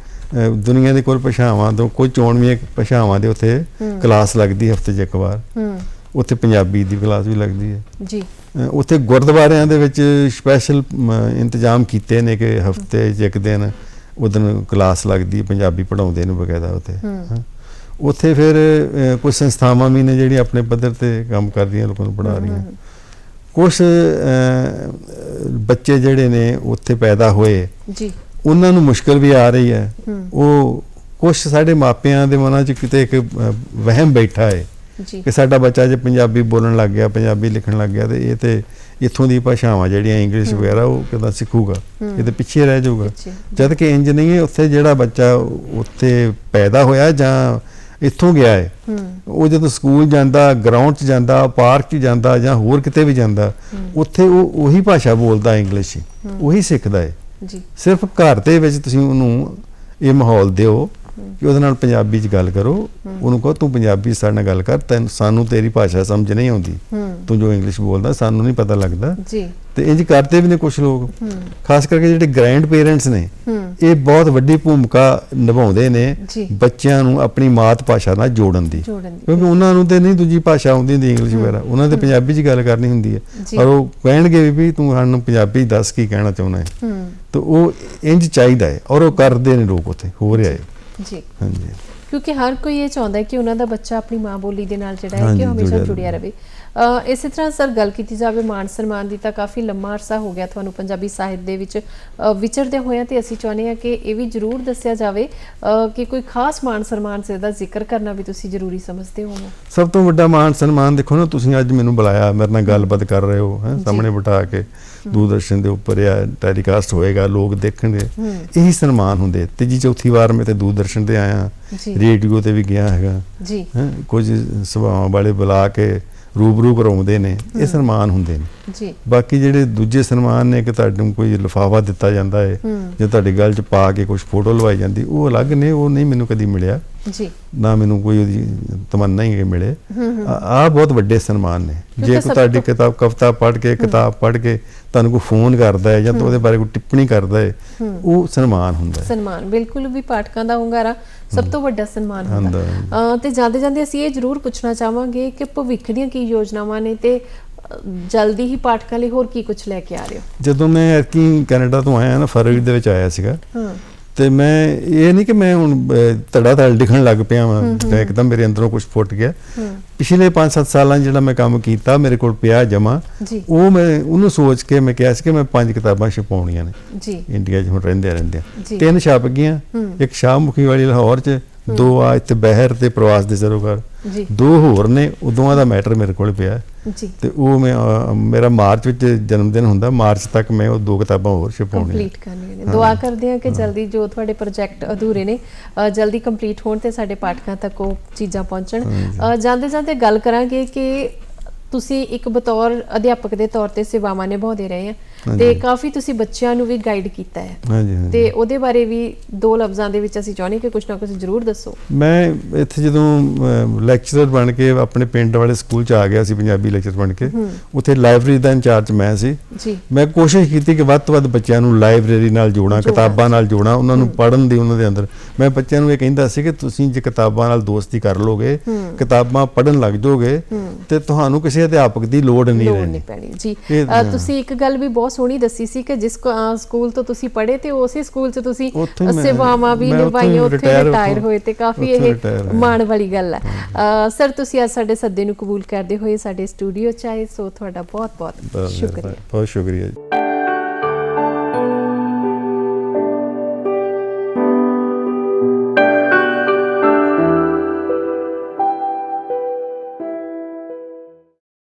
S2: ਦੁਨੀਆ ਦੇ ਕੋਲ ਭਾਸ਼ਾਵਾਂ ਤੋਂ ਕੋਈ ਚੋਣਵੀਆਂ ਭਾਸ਼ਾਵਾਂ ਦੇ ਉੱਤੇ। ਕਲਾਸ ਲੱਗਦੀ ਹਫ਼ਤੇ 'ਚ ਇੱਕ ਵਾਰ। ਉੱਥੇ ਪੰਜਾਬੀ ਦੀ ਕਲਾਸ ਵੀ ਲੱਗਦੀ ਹੈ।
S1: ਜੀ।
S2: ਉੱਥੇ ਗੁਰਦੁਆਰਿਆਂ ਦੇ ਵਿੱਚ ਸਪੈਸ਼ਲ ਇੰਤਜ਼ਾਮ ਕੀਤੇ ਨੇ ਕਿ ਹਫ਼ਤੇ 'ਚ ਇੱਕ ਦਿਨ ਉਦੋਂ ਕਲਾਸ ਲੱਗਦੀ ਹੈ ਪੰਜਾਬੀ ਪੜਾਉਂਦੇ ਨੇ ਬਕਾਇਦਾ ਉੱਥੇ। ਉੱਥੇ ਫਿਰ ਕੁਝ ਸੰਸਥਾਵਾਂ ਵੀ ਨੇ ਜਿਹੜੀਆਂ ਆਪਣੇ ਪੱਧਰ ਤੇ ਕੰਮ ਕਰਦੀਆਂ ਲੋਕਾਂ ਨੂੰ ਪੜ੍ਹਾ ਰਹੀਆਂ। ਕੁਝ ਬੱਚੇ ਜਿਹੜੇ ਨੇ ਉੱਥੇ ਪੈਦਾ ਹੋਏ
S1: ਜੀ।
S2: ਉਹਨਾਂ ਨੂੰ ਮੁਸ਼ਕਲ ਵੀ ਆ ਰਹੀ ਹੈ। ਉਹ ਕੁਝ ਸਾਡੇ ਮਾਪਿਆਂ ਦੇ ਮਨਾਂ 'ਚ ਕਿਤੇ ਇੱਕ ਵਹਿਮ ਬੈਠਾ ਹੈ। ਕਿ ਸਾਡਾ ਬੱਚਾ ਜੇ ਪੰਜਾਬੀ ਬੋਲਣ ਲੱਗ ਗਿਆ ਪੰਜਾਬੀ ਲਿਖਣ ਲੱਗ ਗਿਆ ਤੇ ਇਹ ਤੇ ਇੱਥੋਂ ਦੀ ਭਾਸ਼ਾਵਾਂ ਜਿਹੜੀਆਂ ਇੰਗਲਿਸ਼ ਵਗੈਰਾ ਉਹ ਕਿਦਾਂ ਸਿੱਖੂਗਾ?
S1: ਹੂੰ।
S2: ਇਹ ਤੇ ਪਿੱਛੇ ਰਹਿ ਜਾਊਗਾ। ਜਦ ਕਿ ਇੰਜ ਨਹੀਂ ਹੈ ਉੱਥੇ ਜਿਹੜਾ ਬੱਚਾ ਉੱਥੇ ਪੈਦਾ ਹੋਇਆ ਜਾਂ ਇੱਥੋਂ ਗਿਆ ਹੈ
S1: ਹੂੰ।
S2: ਉਹ ਜਦੋਂ ਸਕੂਲ ਜਾਂਦਾ ਗਰਾਊਂਡ 'ਚ ਜਾਂਦਾ ਪਾਰਕ 'ਚ ਜਾਂਦਾ ਜਾਂ ਹੋਰ ਕਿਤੇ ਵੀ ਜਾਂਦਾ ਉੱਥੇ ਉਹ ਉਹੀ ਭਾਸ਼ਾ ਬੋਲਦਾ ਇੰਗਲਿਸ਼ ਹੀ। ਉਹੀ ਸਿੱਖਦਾ ਹੈ।
S1: ਜੀ।
S2: ਸਿਰਫ ਘਰ ਦੇ ਵਿੱਚ ਤੁਸੀਂ ਉਹਨੂੰ ਇਹ ਮਾਹੌਲ ਦਿਓ ਕਿ ਉਹਦੇ ਨਾਲ ਪੰਜਾਬੀ 'ਚ ਗੱਲ ਕਰੋ ਉਹਨੂੰ ਕਹੋ ਤੂੰ ਪੰਜਾਬੀ ਸਾਡੇ ਨਾਲ ਗੱਲ ਕਰ ਤੈਨੂੰ ਸਾਨੂੰ ਤੇਰੀ ਭਾਸ਼ਾ ਸਮਝ ਨਹੀਂ ਆਉਂਦੀ। ਤੂੰ ਜੋ ਇੰਗਲਿਸ਼ ਬੋਲਦਾ ਸਾਨੂੰ ਨਹੀਂ ਪਤਾ ਲੱਗਦਾ।
S1: ਜੀ।
S2: ਤੇ ਇੰਜ ਕਰਦੇ ਵੀ ਨੇ ਕੁਝ ਲੋਕ। ਖਾਸ ਕਰਕੇ ਜਿਹੜੇ ਗ੍ਰੈਂਡ ਪੇਰੈਂਟਸ ਨੇ ਇਹ ਬਹੁਤ ਵੱਡੀ ਭੂਮਿਕਾ ਨਿਭਾਉਂਦੇ ਨੇ। ਬੱਚਿਆਂ ਨੂੰ ਆਪਣੀ ਮਾਤ ਭਾਸ਼ਾ ਨਾਲ ਜੋੜਨ ਦੀ।
S1: ਦੀ।
S2: ਕਿਉਂਕਿ ਉਹਨਾਂ ਨੂੰ ਤੇ ਨਹੀਂ ਦੂਜੀ ਭਾਸ਼ਾ ਆਉਂਦੀ ਹੁੰਦੀ ਇੰਗਲਿਸ਼ ਵਗੈਰਾ। ਉਹਨਾਂ ਤੇ ਪੰਜਾਬੀ 'ਚ ਗੱਲ ਕਰਨੀ ਹੁੰਦੀ ਹੈ। ਪਰ ਉਹ ਕਹਿਣਗੇ ਵੀ ਤੂੰ ਸਾਨੂੰ ਪੰਜਾਬੀ ਦੱਸ ਕੀ ਕਹਿਣਾ ਚਾਹੁੰਦਾ ਹੂੰ। ਤਾਂ ਉਹ ਇੰਜ ਚਾਹੀਦਾ ਹੈ। ਔਰ ਉਹ ਕਰਦੇ ਨੇ ਲੋਕ ਉੱਥੇ। ਹੋ ਰਿਹਾ ਹੈ।
S1: ਜੀ।
S2: ਹਾਂਜੀ।
S1: ਕਿਉਂਕਿ ਹਰ ਕੋਈ ਇਹ ਚਾਹੁੰਦਾ ਹੈ ਕਿ ਉਹਨਾਂ ਦਾ ਬੱਚਾ ਆਪਣੀ ਮਾਂ ਬੋਲੀ ਦੇ ਨਾਲ ਜਿਹੜਾ ਹੈ ਕਿ ਹਮੇਸ਼ਾ
S2: ਜੁੜਿਆ ਰਹੇ।
S1: ਇਸੇ ਤਰ੍ਹਾਂ ਸਰ ਗੱਲ ਕੀਤੀ ਜਾਵੇ ਮਾਨ ਸਨਮਾਨ ਦੀ ਤਾਂ ਕਾਫੀ ਲੰਮਾ ਅਰਸਾ ਹੋ ਗਿਆ ਤੁਹਾਨੂੰ ਪੰਜਾਬੀ ਸਾਹਿਤ ਦੇ ਵਿੱਚ ਵਿਚਰਦੇ ਹੋਇਆਂ ਤੇ ਅਸੀਂ ਚਾਹੁੰਦੇ ਹਾਂ ਕਿ ਇਹ ਵੀ ਜ਼ਰੂਰ ਦੱਸਿਆ ਜਾਵੇ ਕਿ ਕੋਈ ਖਾਸ ਮਾਨ ਸਨਮਾਨ ਸੇ ਦਾ ਜ਼ਿਕਰ ਕਰਨਾ ਵੀ ਤੁਸੀਂ ਜ਼ਰੂਰੀ ਸਮਝਦੇ ਹੋ।
S2: ਸਭ ਤੋਂ ਵੱਡਾ ਮਾਣ ਸਨਮਾਨ ਦੇਖੋ ਨਾ ਤੁਸੀਂ ਅੱਜ ਮੈਨੂੰ ਬੁਲਾਇਆ ਮੇਰੇ ਨਾਲ ਗੱਲਬਾਤ ਕਰ ਰਹੇ ਹੋ ਹੈ ਸਾਹਮਣੇ ਬਿਠਾ ਕੇ। ਦੂਰਦਰਸ਼ਨ ਦੇ ਉੱਪਰ ਆ ਟੈਲੀਕਾਸਟ ਹੋਏਗਾ ਲੋਕ ਦੇਖਣਗੇ।
S1: ਹੂੰ।
S2: ਇਹੀ ਸਨਮਾਨ ਹੁੰਦੇ ਤੀਜੀ ਚੌਥੀ ਵਾਰ ਮੈਂ ਤੇ ਦੂਰਦਰਸ਼ਨ ਤੇ ਆਇਆ ਰੇਡੀਓ ਤੇ ਵੀ ਗਿਆ ਹੈਗਾ।
S1: ਜੀ।
S2: ਹੈਂ ਕੁਝ ਸਭਾਵਾਂ ਵਾਲੇ ਬੁਲਾ ਕੇ ਰੂਬਰੂ ਕਰਾਉਂਦੇ ਨੇ ਇਹ ਸਨਮਾਨ ਹੁੰਦੇ ਨੇ।
S1: ਜੀ।
S2: ਬਾਕੀ ਜਿਹੜੇ ਦੂਜੇ ਸਨਮਾਨ ਨੇ ਕਿ ਤੁਹਾਨੂੰ ਕੋਈ ਲਿਫਾਫਾ ਦਿੱਤਾ ਜਾਂਦਾ ਹੂੰ ਜਾਂ ਤੁਹਾਡੀ ਗੱਲ 'ਚ ਪਾ ਕੇ ਕੁਝ ਫੋਟੋ ਲਵਾਈ ਜਾਂਦੀ ਉਹ ਅਲੱਗ ਨੇ ਉਹ ਨਹੀਂ ਮੈਨੂੰ ਕਦੀ ਮਿਲਿਆ।
S1: ਜੀ।
S2: ਨਾ ਮੈਨੂੰ ਕੋਈ ਉਹਦੀ ਤਮੰਨਾ ਹੀ ਕਿ ਮਿਲੇ। ਆ ਬਹੁਤ ਵੱਡੇ ਸਨਮਾਨ ਨੇ। ਜੇ ਕੋਈ ਤੁਹਾਡੀ ਕਿਤਾਬ ਕਵਿਤਾ ਪੜ੍ਹ ਕੇ ਕਿਤਾਬ ਪੜ੍ਹ ਕੇ ਤੁਹਾਨੂੰ ਕੋਈ ਫੋਨ ਕਰਦਾ ਹੈ ਜਾਂ ਉਹਦੇ ਬਾਰੇ ਕੋਈ ਟਿੱਪਣੀ ਕਰਦਾ ਹੈ। ਉਹ ਸਨਮਾਨ ਹੁੰਦਾ ਹੈ।
S1: ਸਨਮਾਨ ਬਿਲਕੁਲ ਵੀ ਪਾਠਕਾਂ ਦਾ ਹੁੰਗਾਰਾ ਸਭ ਤੋਂ ਵੱਡਾ ਸਨਮਾਨ ਹੁੰਦਾ। ਤੇ ਜਾਂਦੇ ਜਾਂਦੇ ਅਸੀਂ ਇਹ ਜ਼ਰੂਰ ਪੁੱਛਣਾ ਚਾਹਾਂਗੇ ਕਿ ਭਵਿੱਖ ਦੀਆਂ ਕੀ ਯੋਜਨਾਵਾਂ ਨੇ ਤੇ ਜਲਦੀ ਹੀ ਪਾਠਕਾਂ ਲਈ ਹੋਰ ਕੀ ਕੁਝ ਲੈ ਕੇ ਆ ਰਹੇ ਹੋ?
S2: ਜਦੋਂ ਮੈਂ ਕੈਨੇਡਾ ਤੋਂ ਆਇਆ ਨਾ ਫਰਵਰੀ ਦੇ ਵਿੱਚ ਆਇਆ ਸੀਗਾ
S1: ਹਾਂ।
S2: ਤੇ ਮੈਂ ਇਹ ਨਹੀਂ ਕਿ ਮੈਂ ਹੁਣ ਧੜਾ ਧੜ ਲਿਖਣ ਲੱਗ ਪਿਆ ਵਾਂ ਤੇ ਇੱਕਦਮ ਮੇਰੇ ਅੰਦਰੋਂ ਕੁਝ ਫੁੱਟ ਗਿਆ। ਪਿਛਲੇ 5-7 ਸਾਲਾਂ ਜਿਹੜਾ ਮੈਂ ਕੰਮ ਕੀਤਾ ਮੇਰੇ ਕੋਲ ਪਿਆ ਜਮਾ ਉਹ ਮੈਂ ਉਹਨੂੰ ਸੋਚ ਕੇ ਮੈਂ ਕਿਹਾ ਸੀ ਕਿ ਮੈਂ ਪੰਜ ਕਿਤਾਬਾਂ ਛਪਾਉਣੀਆਂ ਨੇ।
S1: ਜੀ।
S2: ਇੰਡੀਆ 'ਚ ਹੁਣ ਰਹਿੰਦੇ ਰਹਿੰਦੇ। ਤਿੰਨ ਛਪ ਗਈਆਂ। ਇੱਕ ਸ਼ਾਹਮੁਖੀ ਵਾਲੀ ਲਾਹੌਰ 'ਚ ਦੋ ਆ ਇੱਥੇ ਬਹਿਰ ਤੇ ਪ੍ਰਵਾਸ ਦੇ ਸਰੋਕਾਰ। ਦੋ ਹੋਰ ਨੇ ਉਦੋਂਆਂ ਦਾ ਮੈਟਰ ਮੇਰੇ ਕੋਲ ਪਿਆ।
S1: ਜੀ।
S2: ਤੇ ਉਹ ਮੈਂ ਮੇਰਾ ਮਾਰਚ ਵਿੱਚ ਜਨਮ ਦਿਨ ਹੁੰਦਾ ਮਾਰਚ ਤੱਕ ਮੈਂ ਉਹ ਦੋ ਕਿਤਾਬਾਂ ਹੋਰ ਛਪਾਉਣੀਆਂ।
S1: ਕੰਪਲੀਟ ਕਰਨੀਆਂ ਨੇ। ਦੁਆ ਕਰਦੇ ਹਾਂ ਕਿ ਜਲਦੀ ਜੋ ਤੁਹਾਡੇ ਪ੍ਰੋਜੈਕਟ ਅਧੂਰੇ ਨੇ ਜਲਦੀ ਕੰਪਲੀਟ ਹੋਣ ਤੇ ਸਾਡੇ ਪਾਠਕਾਂ ਤੱਕ ਉਹ ਚੀਜ਼ਾਂ ਪਹੁੰਚਣ। ਜਾਂਦੇ ਜਾਂਦੇ ਗੱਲ ਕਰਾਂਗੇ ਕਿ ਤੁਸੀਂ ਇੱਕ ਬਤੌਰ ਅਧਿਆਪਕ ਦੇ ਤੌਰ ਤੇ ਸੇਵਾਵਾਂ ਨਿਭਾਉਂਦੇ ਰਹੇ ਆ। ਤੇ। ਕਾਫੀ ਤੁਸੀਂ ਬੱਚਿਆਂ ਨੂੰ ਵੀ ਗਾਈਡ ਕੀਤਾ ਹੈ
S2: ਹਾਂਜੀ
S1: ਤੇ ਉਹਦੇ ਬਾਰੇ ਵੀ ਦੋ ਲਫ਼ਜ਼ਾਂ ਦੇ ਵਿੱਚ ਅਸੀਂ ਚਾਹੁੰਦੇ ਕਿ ਕੁਝ ਨਾ ਕੁਝ ਜ਼ਰੂਰ ਦੱਸੋ
S2: ਮੈਂ ਇੱਥੇ ਜਦੋਂ ਲੈਕਚਰਰ ਬਣ ਕੇ ਆਪਣੇ ਪਿੰਡ ਵਾਲੇ ਸਕੂਲ ਚ ਆ ਗਿਆ ਸੀ ਪੰਜਾਬੀ ਲੈਕਚਰ ਬਣ ਕੇ। ਉੱਥੇ ਲਾਇਬ੍ਰੇਰੀ ਦਾ ਇੰਚਾਰਜ ਮੈਂ ਸੀ
S1: ਜੀ
S2: ਮੈਂ ਕੋਸ਼ਿਸ਼ ਕੀਤੀ ਕਿ ਵੱਧ ਤੋਂ ਵੱਧ ਬੱਚਿਆਂ ਨੂੰ ਲਾਇਬ੍ਰੇਰੀ ਨਾਲ ਜੋੜਾਂ
S1: ਜੋੜਾਂ।
S2: ਕਿਤਾਬਾਂ ਨਾਲ ਜੋੜਾਂ ਉਹਨਾਂ ਨੂੰ ਪੜ੍ਹਨ ਦੀ ਉਹਨਾਂ ਦੇ ਅੰਦਰ ਮੈਂ ਬੱਚਿਆਂ ਨੂੰ ਇਹ ਕਹਿੰਦਾ ਸੀ ਕਿ ਤੁਸੀਂ ਜੇ ਕਿਤਾਬਾਂ ਨਾਲ ਦੋਸਤੀ ਕਰ ਲੋਗੇ। ਕਿਤਾਬਾਂ ਪੜ੍ਹਨ ਲੱਗ ਜਾਓਗੇ। ਤੇ ਤੁਹਾਨੂੰ ਕਿਸੇ ਅਧਿਆਪਕ ਦੀ ਲੋੜ ਨਹੀਂ ਰਹਿਣੀ
S1: ਜੀ ਤੁਸੀਂ ਇੱਕ ਗੱਲ ਵੀ ਬਹੁਤ ਸੋਹਣੀ ਦੱਸੀ ਸੀ ਕਿ ਜਿਸ ਸਕੂਲ ਤੋਂ ਤੁਸੀਂ ਪੜ੍ਹੇ ਤੇ ਉਸੇ ਸਕੂਲ 'ਚ ਤੁਸੀਂ ਸੇਵਾਵਾਂ ਵੀ ਨਿਭਾਈਆਂ ਉੱਥੇ ਰਿਟਾਇਰ ਹੋਏ ਤੇ ਕਾਫੀ ਇਹ। ਮਾਣ ਵਾਲੀ ਗੱਲ ਹੈ ਸਰ ਤੁਸੀਂ ਅੱਜ ਸਾਡੇ ਸੱਦੇ ਨੂੰ ਕਬੂਲ ਕਰਦੇ ਹੋਏ ਸਾਡੇ ਸਟੂਡੀਓ 'ਚ ਆਏ ਸੋ ਤੁਹਾਡਾ ਬਹੁਤ
S2: ਬਹੁਤ
S1: ਸ਼ੁਕਰੀਆ
S2: ਬਹੁਤ ਸ਼ੁਕਰੀਆ ਜੀ